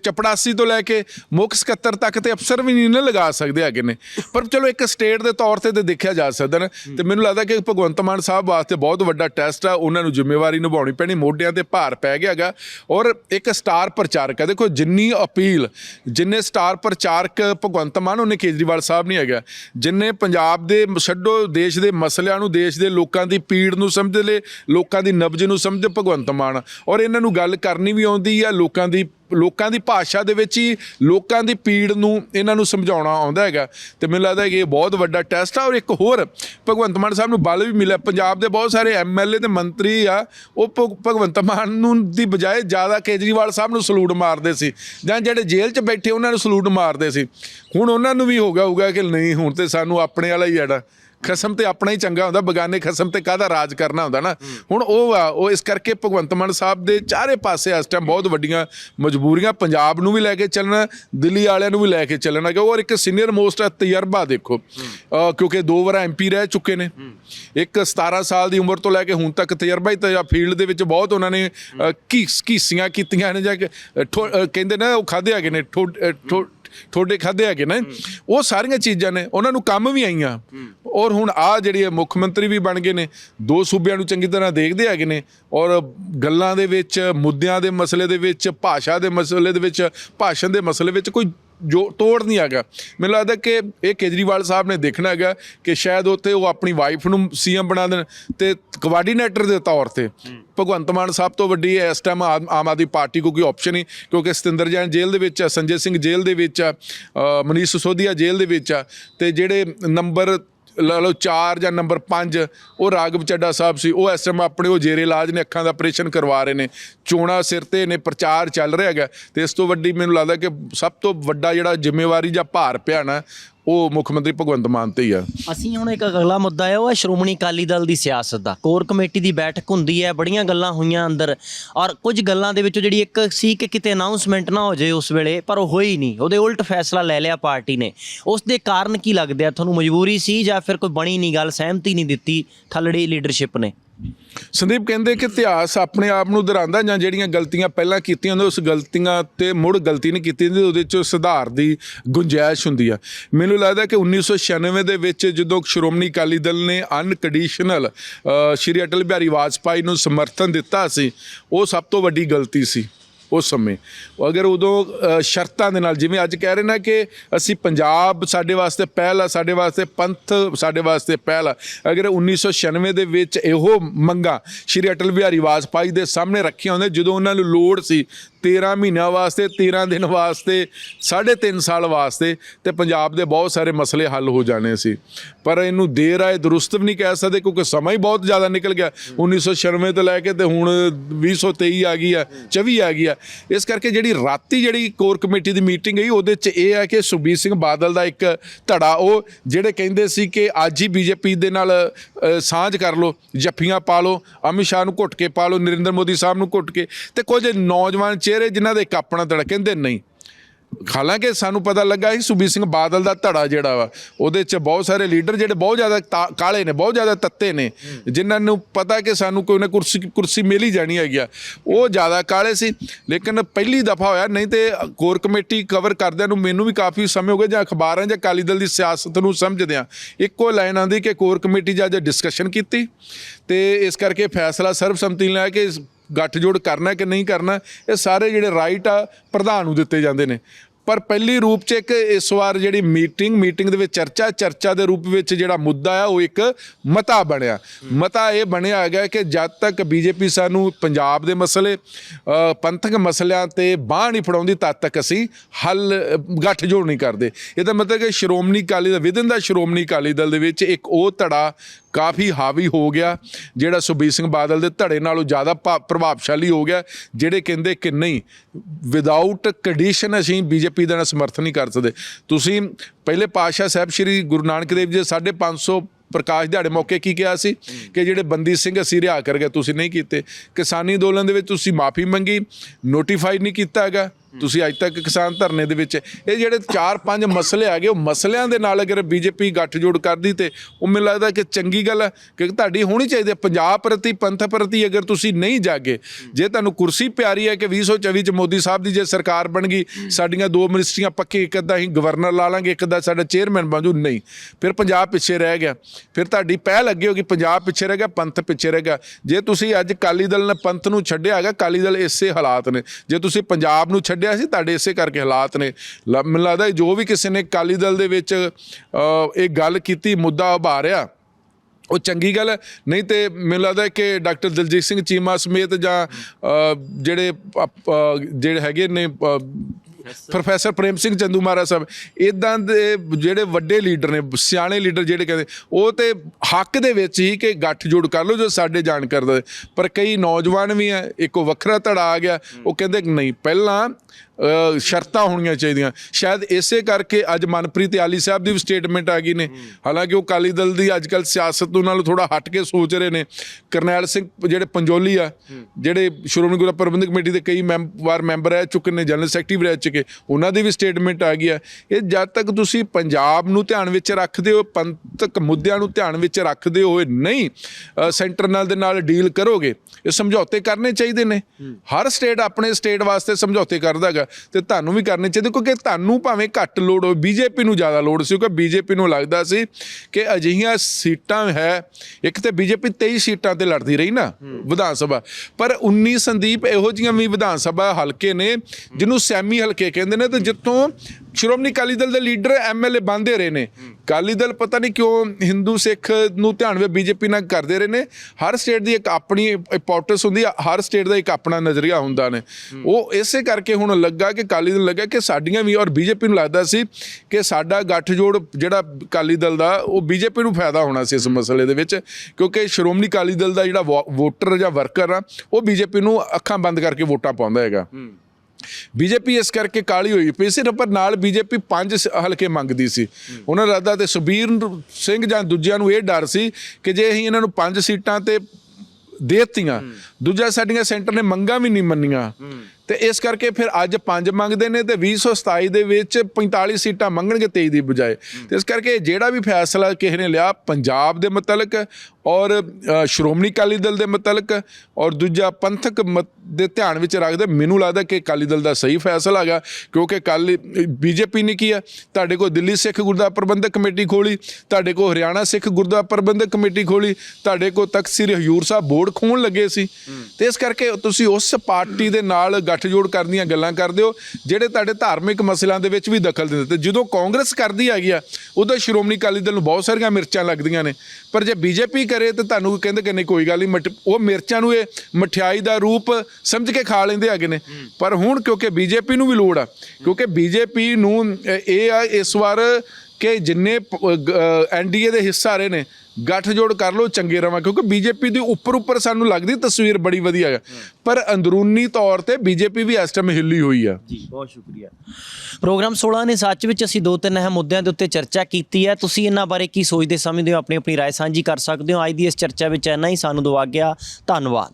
[SPEAKER 2] ਚਪੜਾਸੀ ਤੋਂ ਲੈ ਕੇ ਮੁੱਖ ਸਕੱਤਰ ਤੱਕ ਤੇ ਅਫਸਰ ਵੀ ਨਹੀਂ ਨਾ ਲਗਾ ਸਕਦੇ ਹੈਗੇ ਨੇ। ਪਰ ਚਲੋ ਇੱਕ ਸਟੇਟ ਦੇ ਤੌਰ ਤੇ ਤੇ ਦੇਖਿਆ ਜਾ ਸਕਦਾ ਨਾ। ਤੇ ਮੈਨੂੰ ਲੱਗਦਾ ਕਿ ਭਗਵੰਤ ਮਾਨ ਸਾਹਿਬ ਵਾਸਤੇ ਬਹੁਤ ਵੱਡਾ ਟੈਸਟ ਆ, ਉਹਨਾਂ ਨੂੰ ਜ਼ਿੰਮੇਵਾਰੀ ਨਿਭਾਉਣੀ ਪੈਣੀ, ਮੋਢਿਆਂ ਤੇ ਭਾਰ ਪੈ ਗਿਆ ਹੈਗਾ। ਔਰ ਇੱਕ ਸਟਾਰ ਪ੍ਰਚਾਰਕ ਹੈ ਦੇਖੋ ਜਿੰਨੀ ਅਪੀਲ, ਜਿੰਨੇ ਸਟਾਰ ਪ੍ਰਚਾਰਕ ਭਗਵੰਤ ਮਾਨ, ਉਹਨੇ ਕੇਜਰੀਵਾਲ ਸਾਹਿਬ ਨਹੀਂ ਹੈਗਾ। ਜਿੰਨੇ ਪੰਜਾਬ ਦੇ ਛੱਡੋ ਦੇਸ਼ ਦੇ ਮਸਲਿਆਂ ਨੂੰ, ਦੇਸ਼ ਦੇ ਲੋਕਾਂ ਦੀ ਪੀੜ ਨੂੰ ਸਮਝ ਲੈ ਲੋਕਾਂ ਦੀ ਨਬਜ ਨੂੰ ਸਮਝ ਭਗਵੰਤ ਮਾਨ। ਔਰ ਇਹਨਾਂ ਨੂੰ ਗੱਲ ਕਰਨੀ ਵੀ ਆਉਂਦੀ ਆ, ਲੋਕਾਂ ਦੀ ਲੋਕਾਂ ਦੀ ਭਾਸ਼ਾ ਦੇ ਵਿੱਚ ਹੀ ਲੋਕਾਂ ਦੀ ਪੀੜ ਨੂੰ ਇਹਨਾਂ ਨੂੰ ਸਮਝਾਉਣਾ ਆਉਂਦਾ ਹੈਗਾ। ਤੇ ਮੈਨੂੰ ਲੱਗਦਾ ਕਿ ਇਹ ਬਹੁਤ ਵੱਡਾ ਟੈਸਟ ਆ। ਔਰ ਇੱਕ ਹੋਰ ਭਗਵੰਤ ਮਾਨ ਸਾਹਿਬ ਨੂੰ ਬਲ ਵੀ ਮਿਲਿਆ। ਪੰਜਾਬ ਦੇ ਬਹੁਤ ਸਾਰੇ ਐਮਐਲਏ ਤੇ ਮੰਤਰੀ ਆ, ਉਹ ਭਗ- ਭਗਵੰਤ ਮਾਨ ਨੂੰ ਦੀ ਬਜਾਏ ਜ਼ਿਆਦਾ ਕੇਜਰੀਵਾਲ ਸਾਹਿਬ ਨੂੰ ਸਲੂਟ ਮਾਰਦੇ ਸੀ। ਜਾਂ ਜਿਹੜੇ ਜੇਲ੍ਹ 'ਚ ਬੈਠੇ, ਉਹਨਾਂ ਨੂੰ ਸਲੂਟ ਮਾਰਦੇ ਸੀ। ਹੁਣ ਉਹਨਾਂ ਨੂੰ ਵੀ ਹੋ ਗਿਆ ਹੋਊਗਾ ਕਿ ਨਹੀਂ, ਹੁਣ ਤੇ ਸਾਨੂੰ ਆਪਣੇ ਵਾਲਾ ਹੀ ਜਿਹੜਾ ਖਸਮ ਤੇ ਆਪਣਾ ਹੀ ਚੰਗਾ ਹੁੰਦਾ ਬਗਾਨੇ ਖਸਮ ਤੇ ਕਾਹਦਾ ਰਾਜ ਕਰਨਾ ਹੁੰਦਾ ਨਾ? ਹੁਣ ਉਹ ਆ ਉਹ ਇਸ ਕਰਕੇ ਭਗਵੰਤ ਮਾਨ ਸਾਹਿਬ ਦੇ ਚਾਰੇ ਪਾਸੇ ਇਸ ਟਾਈਮ ਬਹੁਤ ਵੱਡੀਆਂ ਮਜਬੂਰੀਆਂ ਪੰਜਾਬ ਨੂੰ ਵੀ ਲੈ ਕੇ ਚੱਲਣਾ ਦਿੱਲੀ ਵਾਲਿਆਂ ਨੂੰ ਵੀ ਲੈ ਕੇ ਚੱਲਣਾ ਕਿ ਔਰ ਇੱਕ ਸੀਨੀਅਰ ਮੋਸਟ ਤਜਰਬਾ ਦੇਖੋ। ਕਿਉਂਕਿ ਦੋ ਵਾਰ ਐਮਪੀ ਰਹਿ ਚੁੱਕੇ ਨੇ। ਇੱਕ 17 ਸਾਲ ਦੀ ਉਮਰ ਤੋਂ ਲੈ ਕੇ ਹੁਣ ਤੱਕ ਤਜਰਬਾ ਹੀ ਤਜਰਬਾ ਫੀਲਡ ਦੇ ਵਿੱਚ ਬਹੁਤ ਉਹਨਾਂ ਨੇ ਅਹ, ਘੀਸ ਘੀਸੀਆਂ ਕੀਤੀਆਂ ਨੇ ਜਾਂ ਠੋ- ਕਹਿੰਦੇ ਨਾ ਉਹ ਖਾਦੇ ਹੈਗੇ ਨੇ ਠੋ- ਤੁਹਾਡੇ ਠੋ- ਖਾਦੇ ਹੈਗੇ ਨਾ, ਉਹ ਸਾਰੀਆਂ ਚੀਜ਼ਾਂ ਨੇ, ਉਹਨਾਂ ਨੂੰ ਕੰਮ ਵੀ ਆਈਆਂ। ਔਰ ਹੁਣ ਆ ਜਿਹੜੀ ਇਹ ਮੁੱਖ ਮੰਤਰੀ ਵੀ ਬਣ ਗਏ ਨੇ, ਦੋ ਸੂਬਿਆਂ ਨੂੰ ਚੰਗੀ ਤਰ੍ਹਾਂ ਦੇਖਦੇ ਹੈਗੇ ਨੇ, ਔਰ ਗੱਲਾਂ ਦੇ ਵਿੱਚ, ਮੁੱਦਿਆਂ ਦੇ ਮਸਲੇ ਦੇ ਵਿੱਚ, ਭਾਸ਼ਾ ਦੇ ਮਸਲੇ ਦੇ ਵਿੱਚ, ਭਾਸ਼ਣ ਦੇ ਮਸਲੇ ਵਿੱਚ ਕੋਈ ਜੋ ਤੋੜ ਨਹੀਂ ਹੈਗਾ। ਮੈਨੂੰ ਲੱਗਦਾ ਕਿ ਇਹ ਕੇਜਰੀਵਾਲ ਸਾਹਿਬ ਨੇ ਦੇਖਣਾ ਹੈਗਾ ਕਿ ਸ਼ਾਇਦ ਉੱਥੇ ਉਹ ਆਪਣੀ ਵਾਈਫ ਨੂੰ ਸੀਐਮ ਬਣਾ ਦੇਣ ਤੇ ਕੋਆਰਡੀਨੇਟਰ ਦੇ ਤੌਰ ਤੇ। ਭਗਵੰਤ ਮਾਨ ਸਾਹਿਬ ਤੋਂ ਵੱਡੀ ਇਸ ਟਾਈਮ ਆਮ ਆਮ ਆਦਮੀ ਪਾਰਟੀ ਕੋ ਕੋਈ ਆਪਸ਼ਨ ਨਹੀਂ, ਕਿਉਂਕਿ ਸਤਿੰਦਰ ਜੈਨ ਜੇਲ੍ਹ ਦੇ ਵਿੱਚ ਆ, ਸੰਜੇ ਸਿੰਘ ਜੇਲ੍ਹ ਦੇ ਵਿੱਚ ਆ ਮਨੀਸ਼ ਸਿਸੋਦੀਆ ਜੇਲ੍ਹ ਦੇ ਵਿੱਚ ਆ, ਤੇ ਜਿਹੜੇ ਨੰਬਰ ਲਾ ਲਓ 4 ਜਾਂ ਨੰਬਰ 5 ਉਹ ਰਾਗਵ ਚੱਡਾ ਸਾਹਿਬ ਸੀ, ਉਹ ਇਸ ਟਾਈਮ ਆਪਣੇ ਉਹ ਜੇਰੇ ਇਲਾਜ ਨੇ ਅੱਖਾਂ ਦਾ ਆਪਰੇਸ਼ਨ ਕਰਵਾ ਰਹੇ ਨੇ। ਚੋਣਾ ਸਿਰ ਤੇ ਨੇ, ਪ੍ਰਚਾਰ ਚੱਲ ਰਿਹਾ ਹੈਗਾ। ਤੇ ਇਸ ਤੋਂ ਵੱਡੀ ਮੈਨੂੰ ਲੱਗਦਾ ਕਿ ਸਭ ਤੋਂ ਵੱਡਾ ਜਿਹੜਾ ਜ਼ਿੰਮੇਵਾਰੀ ਜਾਂ ਭਾਰ ਪਿਆ ਨਾ ਉਹ ਮੁੱਖ ਮੰਤਰੀ ਭਗਵੰਤ ਮਾਨ ਤੇ ਹੀ ਆ।
[SPEAKER 1] ਅਸੀਂ ਹੁਣ ਇੱਕ ਅਗਲਾ ਮੁੱਦਾ ਹੈ, ਉਹ ਹੈ ਸ਼੍ਰੋਮਣੀ ਅਕਾਲੀ ਦਲ ਦੀ ਸਿਆਸਤ ਦਾ। ਕੋਰ ਕਮੇਟੀ ਦੀ ਬੈਠਕ ਹੁੰਦੀ ਹੈ, ਬੜੀਆਂ ਗੱਲਾਂ ਹੋਈਆਂ ਅੰਦਰ। ਔਰ ਕੁਝ ਗੱਲਾਂ ਦੇ ਵਿੱਚੋਂ ਜਿਹੜੀ ਇੱਕ ਸੀ ਕਿ ਕਿਤੇ ਅਨਾਉਂਸਮੈਂਟ ਨਾ ਹੋ ਜਾਏ ਉਸ ਵੇਲੇ, ਪਰ ਉਹ ਹੋਈ ਨਹੀਂ। ਉਹਦੇ ਉਲਟ ਫੈਸਲਾ ਲੈ ਲਿਆ ਪਾਰਟੀ ਨੇ। ਉਸ ਦੇ ਕਾਰਨ ਕੀ ਲੱਗਦੇ ਆ? ਤੁਹਾਨੂੰ ਮਜਬੂਰੀ ਸੀ ਜਾਂ ਫਿਰ ਕੋਈ ਬਣੀ ਨਹੀਂ ਗੱਲ, ਸਹਿਮਤੀ ਨਹੀਂ ਦਿੱਤੀ ਥੱਲੜੀ ਲੀਡਰਸ਼ਿਪ ਨੇ?
[SPEAKER 2] ਸੰਦੀਪ ਕਹਿੰਦੇ ਕਿ ਇਤਿਹਾਸ ਆਪਣੇ ਆਪ ਨੂੰ ਦੁਹਰਾਉਂਦਾ ਜਾਂ ਜਿਹੜੀਆਂ ਗਲਤੀਆਂ ਪਹਿਲਾਂ ਕੀਤੀਆਂ ਹੁੰਦੀਆਂ, ਉਸ ਗਲਤੀਆਂ ਤੇ ਮੁੜ ਗਲਤੀ ਨਹੀਂ ਕੀਤੀ ਜਾਂਦੀ ਉਹਦੇ ਚ ਸੁਧਾਰ ਦੀ ਗੁੰਜਾਇਸ਼ ਹੁੰਦੀ ਆ। ਮੈਨੂੰ ਲੱਗਦਾ ਕਿ 1996 ਦੇ ਵਿੱਚ ਜਦੋਂ ਸ਼੍ਰੋਮਣੀ ਅਕਾਲੀ ਦਲ ਨੇ ਅਨਕੰਡੀਸ਼ਨਲ ਸ਼੍ਰੀ ਅਟਲ ਬਿਹਾਰੀ ਵਾਜਪਾਈ ਨੂੰ ਸਮਰਥਨ ਦਿੱਤਾ ਸੀ, ਉਹ ਸਭ ਤੋਂ ਵੱਡੀ ਗਲਤੀ ਸੀ। ਉਸ ਸਮੇਂ। ਅਗਰ ਉਦੋਂ ਸ਼ਰਤਾਂ ਦੇ ਨਾਲ, ਜਿਵੇਂ ਅੱਜ ਕਹਿ ਰਹੇ ਨਾ ਕਿ ਅਸੀਂ ਪੰਜਾਬ ਸਾਡੇ ਵਾਸਤੇ ਪਹਿਲ ਆ, ਸਾਡੇ ਵਾਸਤੇ ਪੰਥ ਸਾਡੇ ਵਾਸਤੇ ਪਹਿਲ ਆ। ਅਗਰ 1996 ਦੇ ਵਿੱਚ ਇਹੋ ਮੰਗਾ ਸ਼੍ਰੀ ਅਟਲ ਬਿਹਾਰੀ ਵਾਜਪਾਈ ਦੇ ਸਾਹਮਣੇ ਰੱਖੀਆਂ ਹੁੰਦੇ ਜਦੋਂ ਉਹਨਾਂ ਨੂੰ ਲੋੜ ਸੀ 13 ਮਹੀਨਿਆਂ ਵਾਸਤੇ 13 ਦਿਨ ਵਾਸਤੇ 3.5 ਸਾਲ ਵਾਸਤੇ ਤੇ ਪੰਜਾਬ ਦੇ ਬਹੁਤ ਸਾਰੇ ਮਸਲੇ ਹੱਲ ਹੋ ਜਾਣੇ ਸੀ। ਪਰ ਇਹਨੂੰ ਦੇਰ ਆਏ ਦਰੁਸਤ ਵੀ ਨਹੀਂ ਕਹਿ ਸਕਦੇ ਕਿਉਂਕਿ ਸਮਾਂ ਹੀ ਬਹੁਤ ਜ਼ਿਆਦਾ ਨਿਕਲ ਗਿਆ। 1996 ਤੋਂ ਲੈ ਕੇ ਤੇ ਹੁਣ 2023 ਆ ਗਈ ਆ 24 ਆ ਗਈ ਆ। ਇਸ ਕਰਕੇ ਜਿਹੜੀ ਰਾਤੀ ਜਿਹੜੀ ਕੋਰ ਕਮੇਟੀ ਦੀ ਮੀਟਿੰਗ ਹੋਈ ਉਹਦੇ ਚ ਇਹ ਹੈ ਕਿ ਸੁਖਬੀਰ ਸਿੰਘ ਬਾਦਲ ਦਾ ਇੱਕ ਧੜਾ ਉਹ, ਜਿਹੜੇ ਕਹਿੰਦੇ ਸੀ ਕਿ ਅੱਜ ਹੀ ਬੀਜੇਪੀ ਦੇ ਨਾਲ ਸਾਂਝ ਕਰ ਲਓ, ਜੱਫੀਆਂ ਪਾ ਲਓ, ਅਮਿਤ ਸ਼ਾਹ ਨੂੰ ਘੁੱਟ ਕੇ ਪਾ ਲਓ, ਨਰਿੰਦਰ ਮੋਦੀ ਸਾਹਿਬ ਨੂੰ ਘੁੱਟ ਕੇ ਤੇ ਕੁਝ ਨੌਜਵਾਨ ਚਿਹਰੇ ਜਿਨ੍ਹਾਂ ਦੇ ਇੱਕ ਆਪਣਾ ਧੜਾ ਕਹਿੰਦੇ ਨਹੀਂ। ਹਾਲਾਂਕਿ ਸਾਨੂੰ ਪਤਾ ਲੱਗਾ ਸੀ ਸੁਖਬੀਰ ਸਿੰਘ ਬਾਦਲ ਦਾ ਧੜਾ ਜਿਹੜਾ ਵਾ, ਉਹਦੇ ਚ ਬਹੁਤ ਸਾਰੇ ਲੀਡਰ ਜਿਹੜੇ ਬਹੁਤ ਜ਼ਿਆਦਾ ਤਾ- ਕਾਲੇ ਨੇ, ਬਹੁਤ ਜ਼ਿਆਦਾ ਤੱਤੇ ਨੇ, ਜਿਨ੍ਹਾਂ ਨੂੰ ਪਤਾ ਕਿ ਸਾਨੂੰ ਕੋਈ ਨਾ ਕੁਰਸੀ ਕੁਰਸੀ ਮਿਲ ਹੀ ਜਾਣੀ ਹੈਗੀ ਆ। ਉਹ ਜ਼ਿਆਦਾ ਕਾਲੇ ਸੀ, ਲੇਕਿਨ ਪਹਿਲੀ ਦਫਾ ਹੋਇਆ, ਨਹੀਂ ਤੇ ਕੋਰ ਕਮੇਟੀ ਕਵਰ ਕਰਦਿਆਂ ਨੂੰ ਮੈਨੂੰ ਵੀ ਕਾਫੀ ਸਮੇਂ ਹੋ ਗਏ, ਜਾਂ ਅਖਬਾਰਾਂ ਜਾਂ ਅਕਾਲੀ ਦਲ ਦੀ ਸਿਆਸਤ ਨੂੰ ਸਮਝਦਿਆਂ, ਇੱਕੋ ਲਾਈਨ ਆਂਦੀ ਕਿ ਕੋਰ ਕਮੇਟੀ ਜਾਂ ਅੱਜ ਡਿਸਕਸ਼ਨ ਕੀਤੀ ਤੇ ਇਸ ਕਰਕੇ ਫੈਸਲਾ ਸਰਬਸੰਮਤੀ ਨਾਲ ਕਿ ਗੱਠਜੋੜ ਕਰਨਾ ਕਿ ਨਹੀਂ ਕਰਨਾ ਇਹ ਸਾਰੇ ਜਿਹੜੇ ਰਾਈਟ ਆ, ਪ੍ਰਧਾਨ ਨੂੰ ਦਿੱਤੇ ਜਾਂਦੇ ਨੇ। ਪਰ ਪਹਿਲੀ ਰੂਪ ਚ ਇੱਕ ਇਸ ਵਾਰ ਜਿਹੜੀ ਮੀਟਿੰਗ ਮੀਟਿੰਗ ਦੇ ਵਿੱਚ ਚਰਚਾ ਚਰਚਾ ਦੇ ਰੂਪ ਵਿੱਚ ਜਿਹੜਾ ਮੁੱਦਾ ਆ ਉਹ ਇੱਕ ਮਤਾ ਬਣਿਆ। ਮਤਾ ਇਹ ਬਣਿਆ ਹੈਗਾ ਕਿ ਜਦ ਤੱਕ ਬੀਜੇਪੀ ਸਾਨੂੰ ਪੰਜਾਬ ਦੇ ਮਸਲੇ ਪੰਥਕ ਮਸਲਿਆਂ ਤੇ ਬਾਹ ਨਹੀਂ ਫੜਾਉਂਦੀ ਤਦ ਤੱਕ ਅਸੀਂ ਹੱਲ ਅ, ਗੱਠਜੋੜ ਨਹੀਂ ਕਰਦੇ। ਇਹਦਾ ਮਤਲਬ ਕਿ ਸ਼੍ਰੋਮਣੀ ਅਕਾਲੀ ਦਲ ਵਿਦਨ ਦਾ ਸ਼੍ਰੋਮਣੀ ਅਕਾਲੀ ਦਲ ਦੇ ਵਿੱਚ ਇੱਕ ਉਹ ਧੜਾ ਕਾਫੀ ਹਾਵੀ ਹੋ ਗਿਆ ਜਿਹੜਾ ਸੁਖਬੀਰ ਸਿੰਘ ਬਾਦਲ ਦੇ ਧੜੇ ਨਾਲੋਂ ਜ਼ਿਆਦਾ ਭਾ- ਪ੍ਰਭਾਵਸ਼ਾਲੀ ਹੋ ਗਿਆ ਜਿਹੜੇ ਕਹਿੰਦੇ ਕਿ ਨਹੀਂ ਵਿਦਆਊਟ ਕੰਡੀਸ਼ਨ ਅਸੀਂ ਬੀਜੇਪੀ ਦਾ ਸਮਰਥਨ ਨਹੀਂ ਕਰ ਸਕਦੇ। ਤੁਸੀਂ ਪਹਿਲੇ ਪਾਤਸ਼ਾਹ ਸਾਹਿਬ ਸ੍ਰੀ ਗੁਰੂ ਨਾਨਕ ਦੇਵ ਜੀ ਦੇ 550 ਪ੍ਰਕਾਸ਼ ਦਿਹਾੜੇ ਮੌਕੇ ਕੀ ਕਿਹਾ ਸੀ? ਕਿ ਜਿਹੜੇ ਬੰਦੀ ਸਿੰਘ ਅਸੀਂ ਰਿਹਾ ਕਰ ਗਏ, ਤੁਸੀਂ ਨਹੀਂ ਕੀਤੇ। ਕਿਸਾਨੀ ਅੰਦੋਲਨ ਦੇ ਵਿੱਚ ਤੁਸੀਂ ਮਾਫੀ ਮੰਗੀ ਨੋਟੀਫਾਈ ਨਹੀਂ ਕੀਤਾ ਹੈਗਾ। ਤੁਸੀਂ ਅੱਜ ਤੱਕ ਕਿਸਾਨ ਧਰਨੇ ਦੇ ਵਿੱਚ ਇਹ ਜਿਹੜੇ 4-5 ਮਸਲੇ ਹੈਗੇ ਉਹ ਮਸਲਿਆਂ ਦੇ ਨਾਲ ਅਗਰ ਬੀਜੇਪੀ ਗੱਠਜੋੜ ਕਰਦੀ ਤੇ ਉਹ ਮੈਨੂੰ ਲੱਗਦਾ ਕਿ ਚੰਗੀ ਗੱਲ ਹੈ ਕਿ ਤੁਹਾਡੀ ਹੋਣੀ ਚਾਹੀਦੀ ਹੈ। ਪੰਜਾਬ ਪ੍ਰਤੀ ਪੰਥ ਪ੍ਰਤੀ ਅਗਰ ਤੁਸੀਂ ਨਹੀਂ ਜਾਗੇ ਜੇ ਤੁਹਾਨੂੰ ਕੁਰਸੀ ਪਿਆਰੀ ਹੈ ਕਿ 2024 ਚ ਮੋਦੀ ਸਾਹਿਬ ਦੀ ਜੇ ਸਰਕਾਰ ਬਣ ਗਈ ਸਾਡੀਆਂ ਦੋ ਮਿਨਿਸਟਰੀਆਂ ਪੱਕੀ ਇੱਕ ਅੱਧਾ ਹੀ ਗਵਰਨਰ ਲਾ ਲਾਂਗੇ ਇੱਕ ਅੱਧਾ ਸਾਡਾ ਚੇਅਰਮੈਨ ਬਣ ਜੂ ਨਹੀਂ। ਫਿਰ ਪੰਜਾਬ ਪਿੱਛੇ ਰਹਿ ਗਿਆ। ਫਿਰ ਤੁਹਾਡੀ ਪਹਿਲ ਅੱਗੇ ਹੋਗੀ ਪੰਜਾਬ ਪਿੱਛੇ ਰਹਿ ਗਿਆ ਪੰਥ ਪਿੱਛੇ ਰਹਿ ਗਿਆ। ਜੇ ਤੁਸੀਂ ਅੱਜ ਕਾਲੀ ਦਲ ਨੇ ਪੰਥ ਨੂੰ ਛੱਡਿਆ ਹੈਗਾ ਕਾਲੀ ਦਲ ਇਸੇ ਹਾਲਾਤ ਨੇ। ਜੇ ਤੁਸੀਂ ਪੰਜਾਬ ਨੂੰ ਛੱਡਿਆ ਸੀ ਤੁਹਾਡੇ ਇਸੇ ਕਰਕੇ ਹਾਲਾਤ ਨੇ। ਲ- ਮੈਨੂੰ ਲੱਗਦਾ ਜੋ ਵੀ ਕਿਸੇ ਨੇ ਅਕਾਲੀ ਦਲ ਦੇ ਵਿੱਚ ਅ, ਇਹ ਗੱਲ ਕੀਤੀ ਮੁੱਦਾ ਉਭਾਰਿਆ ਉਹ ਚੰਗੀ ਗੱਲ ਹੈ। ਨਹੀਂ ਤੇ ਮੈਨੂੰ ਲੱਗਦਾ ਹੈ ਕਿ ਡਾਕਟਰ ਦਲਜੀਤ ਸਿੰਘ ਚੀਮਾ ਸਮੇਤ ਜਾਂ ਅ, ਜਿਹੜੇ ਅਪ- ਅ, ਜਿਹੜੇ ਹੈਗੇ ਨੇ ਅ, ਪ੍ਰੋਫੈਸਰ। ਪ੍ਰੇਮ ਸਿੰਘ ਚੰਦੂ ਮਹਾਰਾਜ ਸਾਹਿਬ ਇਦਾਂ ਦੇ ਜਿਹੜੇ ਵੱਡੇ ਲੀਡਰ ਨੇ, ਸਿਆਣੇ ਲੀਡਰ ਜਿਹੜੇ ਕਹਿੰਦੇ, ਉਹ ਤੇ ਹੱਕ ਦੇ ਵਿੱਚ ਹੀ ਕਿ ਗੱਠਜੋੜ ਕਰ ਲਓ ਜੋ ਸਾਡੇ ਜਾਣ ਕਰਦਾ। ਪਰ ਕਈ ਨੌਜਵਾਨ ਵੀ ਆ, ਇੱਕ ਵੱਖਰਾ ਧੜਾ ਆ ਗਿਆ, ਉਹ ਕਹਿੰਦੇ, ਨਹੀਂ, ਪਹਿਲਾਂ ਸ਼ਰਤਾਂ ਹੋਣੀਆਂ ਚਾਹੀਦੀਆਂ। ਸ਼ਾਇਦ ਇਸੇ ਕਰਕੇ ਅੱਜ ਮਨਪ੍ਰੀਤ ਆਲੀ ਸਾਹਿਬ ਦੀ ਵੀ ਸਟੇਟਮੈਂਟ ਆ ਗਈ ਨੇ। ਹਾਲਾਂਕਿ ਉਹ ਕਾਲੀ ਦਲ ਦੀ ਅੱਜ ਕੱਲ ਸਿਆਸਤ ਤੋਂ ਨਾਲੋਂ ਥੋੜਾ ਹਟ ਕੇ ਸੋਚ ਰਹੇ ਨੇ। ਕਰਨੈਲ ਸਿੰਘ ਜਿਹੜੇ ਪੰਜੋਲੀ ਆ ਜਿਹੜੇ ਸ਼੍ਰੋਮਣੀ ਗੁਰਦੁਆਰਾ ਪ੍ਰਬੰਧਕ ਕਮੇਟੀ ਦੇ ਕਈ ਮੈਂਬ- ਵਾਰ ਮੈਂਬਰ ਰਹਿ ਚੁੱਕੇ ਨੇ ਜਨਰਲ ਸੈਕਟਰੀ ਵੀ ਰਹਿ ਚੁੱਕੇ ਉਹਨਾਂ ਦੀ ਵੀ ਸਟੇਟਮੈਂਟ ਆ ਗਈ ਆ। ਇਹ ਜਦ ਤੱਕ ਤੁਸੀਂ ਪੰਜਾਬ ਨੂੰ ਧਿਆਨ ਵਿੱਚ ਰੱਖਦੇ ਹੋ ਪੰਥਕ ਮੁੱਦਿਆਂ ਨੂੰ ਧਿਆਨ ਵਿੱਚ ਰੱਖਦੇ ਹੋਏ ਨਹੀਂ ਸੈਂਟਰ ਨਾਲ ਦੇ ਨਾਲ ਡੀਲ ਕਰੋਗੇ ਇਹ ਸਮਝੌਤੇ ਕਰਨੇ ਚਾਹੀਦੇ ਨੇ। ਹਰ ਸਟੇਟ ਆਪਣੇ ਸਟੇਟ ਵਾਸਤੇ ਸਮਝੌਤੇ ਕਰਦਾ ਹੈਗਾ। ਤੇ ਤੁਹਾਨੂੰ ਵੀ ਕਰਨੇ ਚਾਹੀਦੇ, ਕਿਉਂਕਿ ਤੁਹਾਨੂੰ ਭਾਵੇਂ ਘੱਟ ਲੋੜ ਹੋਵੇ, ਬੀਜੇਪੀ ਨੂੰ ਜ਼ਿਆਦਾ ਲੋੜ ਸੀ, ਕਿਉਂਕਿ ਬੀਜੇਪੀ ਨੂੰ ਲੱਗਦਾ ਸੀ ਕਿ ਅਜਿਹੀਆਂ ਸੀਟਾਂ ਹੈ, ਇੱਕ ਤੇ ਬੀਜੇਪੀ 23 ਸੀਟਾਂ ਤੇ ਲੜਦੀ ਰਹੀ ਨਾ ਵਿਧਾਨ ਸਭਾ। ਪਰ 19 ਸੰਦੀਪ ਇਹੋ ਜਿਹੀਆਂ ਵੀ ਵਿਧਾਨ ਸਭਾ ਹਲਕੇ ਨੇ, ਜਿਹਨੂੰ ਸੈਮੀ ਹਲਕੇ ਕਹਿੰਦੇ ਨੇ, ਤੇ ਜਿੱਥੋਂ ਸ਼੍ਰੋਮਣੀ ਅਕਾਲੀ ਦਲ ਦੇ ਲੀਡਰ ਐਮਐਲਏ ਬੰਦੇ ਰਹੇ ਨੇ। ਅਕਾਲੀ ਦਲ ਪਤਾ ਨਹੀਂ ਕਿਉਂ ਹਿੰਦੂ ਸਿੱਖ ਨੂੰ ਧਿਆਨ ਵਿੱਚ ਬੀਜੇਪੀ ਨਾਲ ਕਰਦੇ ਰਹੇ ਨੇ। ਹਰ ਸਟੇਟ ਦੀ ਇੱਕ ਆਪਣੀ ਇੰਪੋਰਟੈਂਸ ਹੁੰਦੀ ਹੈ ਹਰ ਸਟੇਟ ਦਾ ਇੱਕ ਆਪਣਾ ਨਜ਼ਰੀਆ ਹੁੰਦਾ ਨੇ। ਉਹ ਇਸੇ ਕਰਕੇ ਹੁਣ ਲੱਗਾ ਕਿ ਅਕਾਲੀ ਦਲ ਲੱਗਾ ਕਿ ਸਾਡੀਆਂ ਵੀ ਔਰ ਬੀਜੇਪੀ ਨੂੰ ਲੱਗਦਾ ਸੀ ਕਿ ਸਾਡਾ ਗੱਠਜੋੜ ਜਿਹੜਾ ਅਕਾਲੀ ਦਲ ਦਾ ਉਹ ਬੀਜੇਪੀ ਨੂੰ ਫਾਇਦਾ ਹੋਣਾ ਸੀ ਇਸ ਮਸਲੇ ਦੇ ਵਿੱਚ। ਕਿਉਂਕਿ ਸ਼੍ਰੋਮਣੀ ਅਕਾਲੀ ਦਲ ਦਾ ਜਿਹੜਾ ਵੋਟਰ ਜਾਂ ਵਰਕਰ ਆ ਉਹ ਬੀਜੇਪੀ ਨੂੰ ਅੱਖਾਂ ਬੰਦ ਕਰਕੇ ਵੋਟਾਂ ਪਾਉਂਦਾ ਹੈਗਾ। ਬੀਜੇਪੀ ਇਸ ਕਰਕੇ ਕਾਲੀ ਹੋਈ ਪਈ ਸੀ ਪਰ ਨਾਲ ਬੀਜੇਪੀ ਪੰਜ ਹਲਕੇ ਮੰਗਦੀ ਸੀ। ਉਹਨਾਂ ਦਾ ਤੇ ਸੁਬੀਰ ਸਿੰਘ ਜਾਂ ਦੂਜਿਆਂ ਨੂੰ ਇਹ ਡਰ ਸੀ ਕਿ ਜੇ ਅਸੀਂ ਇਹਨਾਂ ਨੂੰ ਪੰਜ ਸੀਟਾਂ ਤੇ ਦੇਤੀਆਂ, ਦੂਜਾ ਸਾਡੀਆਂ ਸੈਂਟਰ ਨੇ ਮੰਗਾਂ ਵੀ ਨਹੀਂ ਮੰਨੀਆਂ। ਤੇ ਇਸ ਕਰਕੇ ਫਿਰ ਅੱਜ ਪੰਜ ਮੰਗਦੇ ਨੇ ਤੇ 2027 ਦੇ ਵਿੱਚ 45 ਸੀਟਾਂ ਮੰਗਣਗੇ 23 ਦੀ ਬਜਾਏ। ਤੇ ਇਸ ਕਰਕੇ ਜਿਹੜਾ ਵੀ ਫੈਸਲਾ ਕਿਸੇ ਨੇ ਲਿਆ, ਪੰਜਾਬ ਦੇ ਮੁਤਲਕ ਔਰ ਸ਼੍ਰੋਮਣੀ ਅਕਾਲੀ ਦਲ ਦੇ ਮੁਤਲਕ ਔਰ ਦੂਜਾ ਪੰਥਕ ਮਤ ਦੇ ਧਿਆਨ ਵਿੱਚ ਰੱਖਦੇ, ਮੈਨੂੰ ਲੱਗਦਾ ਕਿ ਅਕਾਲੀ ਦਲ ਦਾ ਸਹੀ ਫੈਸਲਾ ਹੈਗਾ, ਕਿਉਂਕਿ ਕੱਲ ਬੀਜੇਪੀ ਨੇ ਕੀ ਆ ਤੁਹਾਡੇ ਕੋਲ ਦਿੱਲੀ ਸਿੱਖ ਗੁਰਦੁਆਰਾ ਪ੍ਰਬੰਧਕ ਕਮੇਟੀ ਖੋਲੀ, ਤੁਹਾਡੇ ਕੋਲ ਹਰਿਆਣਾ ਸਿੱਖ ਗੁਰਦੁਆਰਾ ਪ੍ਰਬੰਧਕ ਕਮੇਟੀ ਖੋਲੀ, ਤੁਹਾਡੇ ਕੋਲ ਤਖਤ ਸ੍ਰੀ ਹਜੂਰ ਸਾਹਿਬ ਬੋਰਡ ਖੋਣ ਲੱਗੇ ਸੀ। ਤੇ ਇਸ ਕਰਕੇ ਤੁਸੀਂ ਉਸ ਪਾਰਟੀ ਦੇ ਨਾਲ ਗੱਠਜੋੜ ਕਰਨ ਦੀਆਂ ਗੱਲਾਂ ਕਰਦੇ ਹੋ ਜਿਹੜੇ ਤੁਹਾਡੇ ਧਾਰਮਿਕ ਮਸਲਿਆਂ ਦੇ ਵਿੱਚ ਵੀ ਦਖਲ ਦਿੰਦੇ ਤੇ ਜਦੋਂ ਕਾਂਗਰਸ ਕਰਦੀ ਹੈਗੀ ਆ ਉਦੋਂ ਸ਼੍ਰੋਮਣੀ ਅਕਾਲੀ ਦਲ ਨੂੰ ਬਹੁਤ ਸਾਰੀਆਂ ਮਿਰਚਾਂ ਲੱਗਦੀਆਂ ਨੇ। ਪਰ ਜੇ ਬੀਜੇਪੀ ਕਰੇ ਤੇ ਤੁਹਾਨੂੰ ਕਹਿੰਦੇ ਕਿ ਨਹੀਂ ਕੋਈ ਗੱਲ ਨਹੀਂ ਉਹ ਮਿਰਚਾਂ ਨੂੰ ਇਹ ਮਠਿਆਈ ਦਾ ਰੂਪ ਸਮਝ ਕੇ ਖਾ ਲੈਂਦੇ ਹੈਗੇ ਨੇ। ਪਰ ਹੁਣ ਕਿਉਂਕਿ ਬੀਜੇਪੀ ਨੂੰ ਵੀ ਲੋੜ ਆ ਕਿਉਂਕਿ ਬੀਜੇਪੀ ਨੂੰ ਇਹ ਆ ਇਸ ਵਾਰ ਕਿ ਜਿੰਨੇ ਐਨਡੀਏ ਦੇ ਹਿੱਸਾ ਰਹੇ ਨੇ ਗੱਠਜੋੜ ਕਰ ਲਓ ਚੰਗੇ ਰਵਾਂ ਕਿਉਂਕਿ ਬੀਜੇਪੀ ਦੀ ਉੱਪਰ ਉੱਪਰ ਸਾਨੂੰ ਲੱਗਦੀ ਤਸਵੀਰ ਬੜੀ ਵਧੀਆ ਹੈ ਪਰ ਅੰਦਰੂਨੀ ਤੌਰ ਤੇ ਬੀਜੇਪੀ ਵੀ ਇਸ ਟਾਈਮ ਹਿੱਲੀ ਹੋਈ ਆ
[SPEAKER 1] ਜੀ ਬਹੁਤ ਸ਼ੁਕਰੀਆ ਪ੍ਰੋਗਰਾਮ 16 ਨੇ ਸੱਚ ਵਿੱਚ ਅਸੀਂ ਦੋ ਤਿੰਨ ਅਹਿਮ ਮੁੱਦਿਆਂ ਦੇ ਉੱਤੇ ਚਰਚਾ ਕੀਤੀ ਹੈ ਤੁਸੀਂ ਇਹਨਾਂ ਬਾਰੇ ਕੀ ਸੋਚਦੇ ਸਮਝਦੇ ਹੋ ਆਪਣੀ ਆਪਣੀ رائے ਸਾਂਝੀ ਕਰ ਸਕਦੇ ਹੋ ਅੱਜ ਦੀ ਇਸ ਚਰਚਾ ਵਿੱਚ ਇੰਨਾ ਹੀ ਸਾਨੂੰ ਦਵਾ ਗਿਆ ਧੰਨਵਾਦ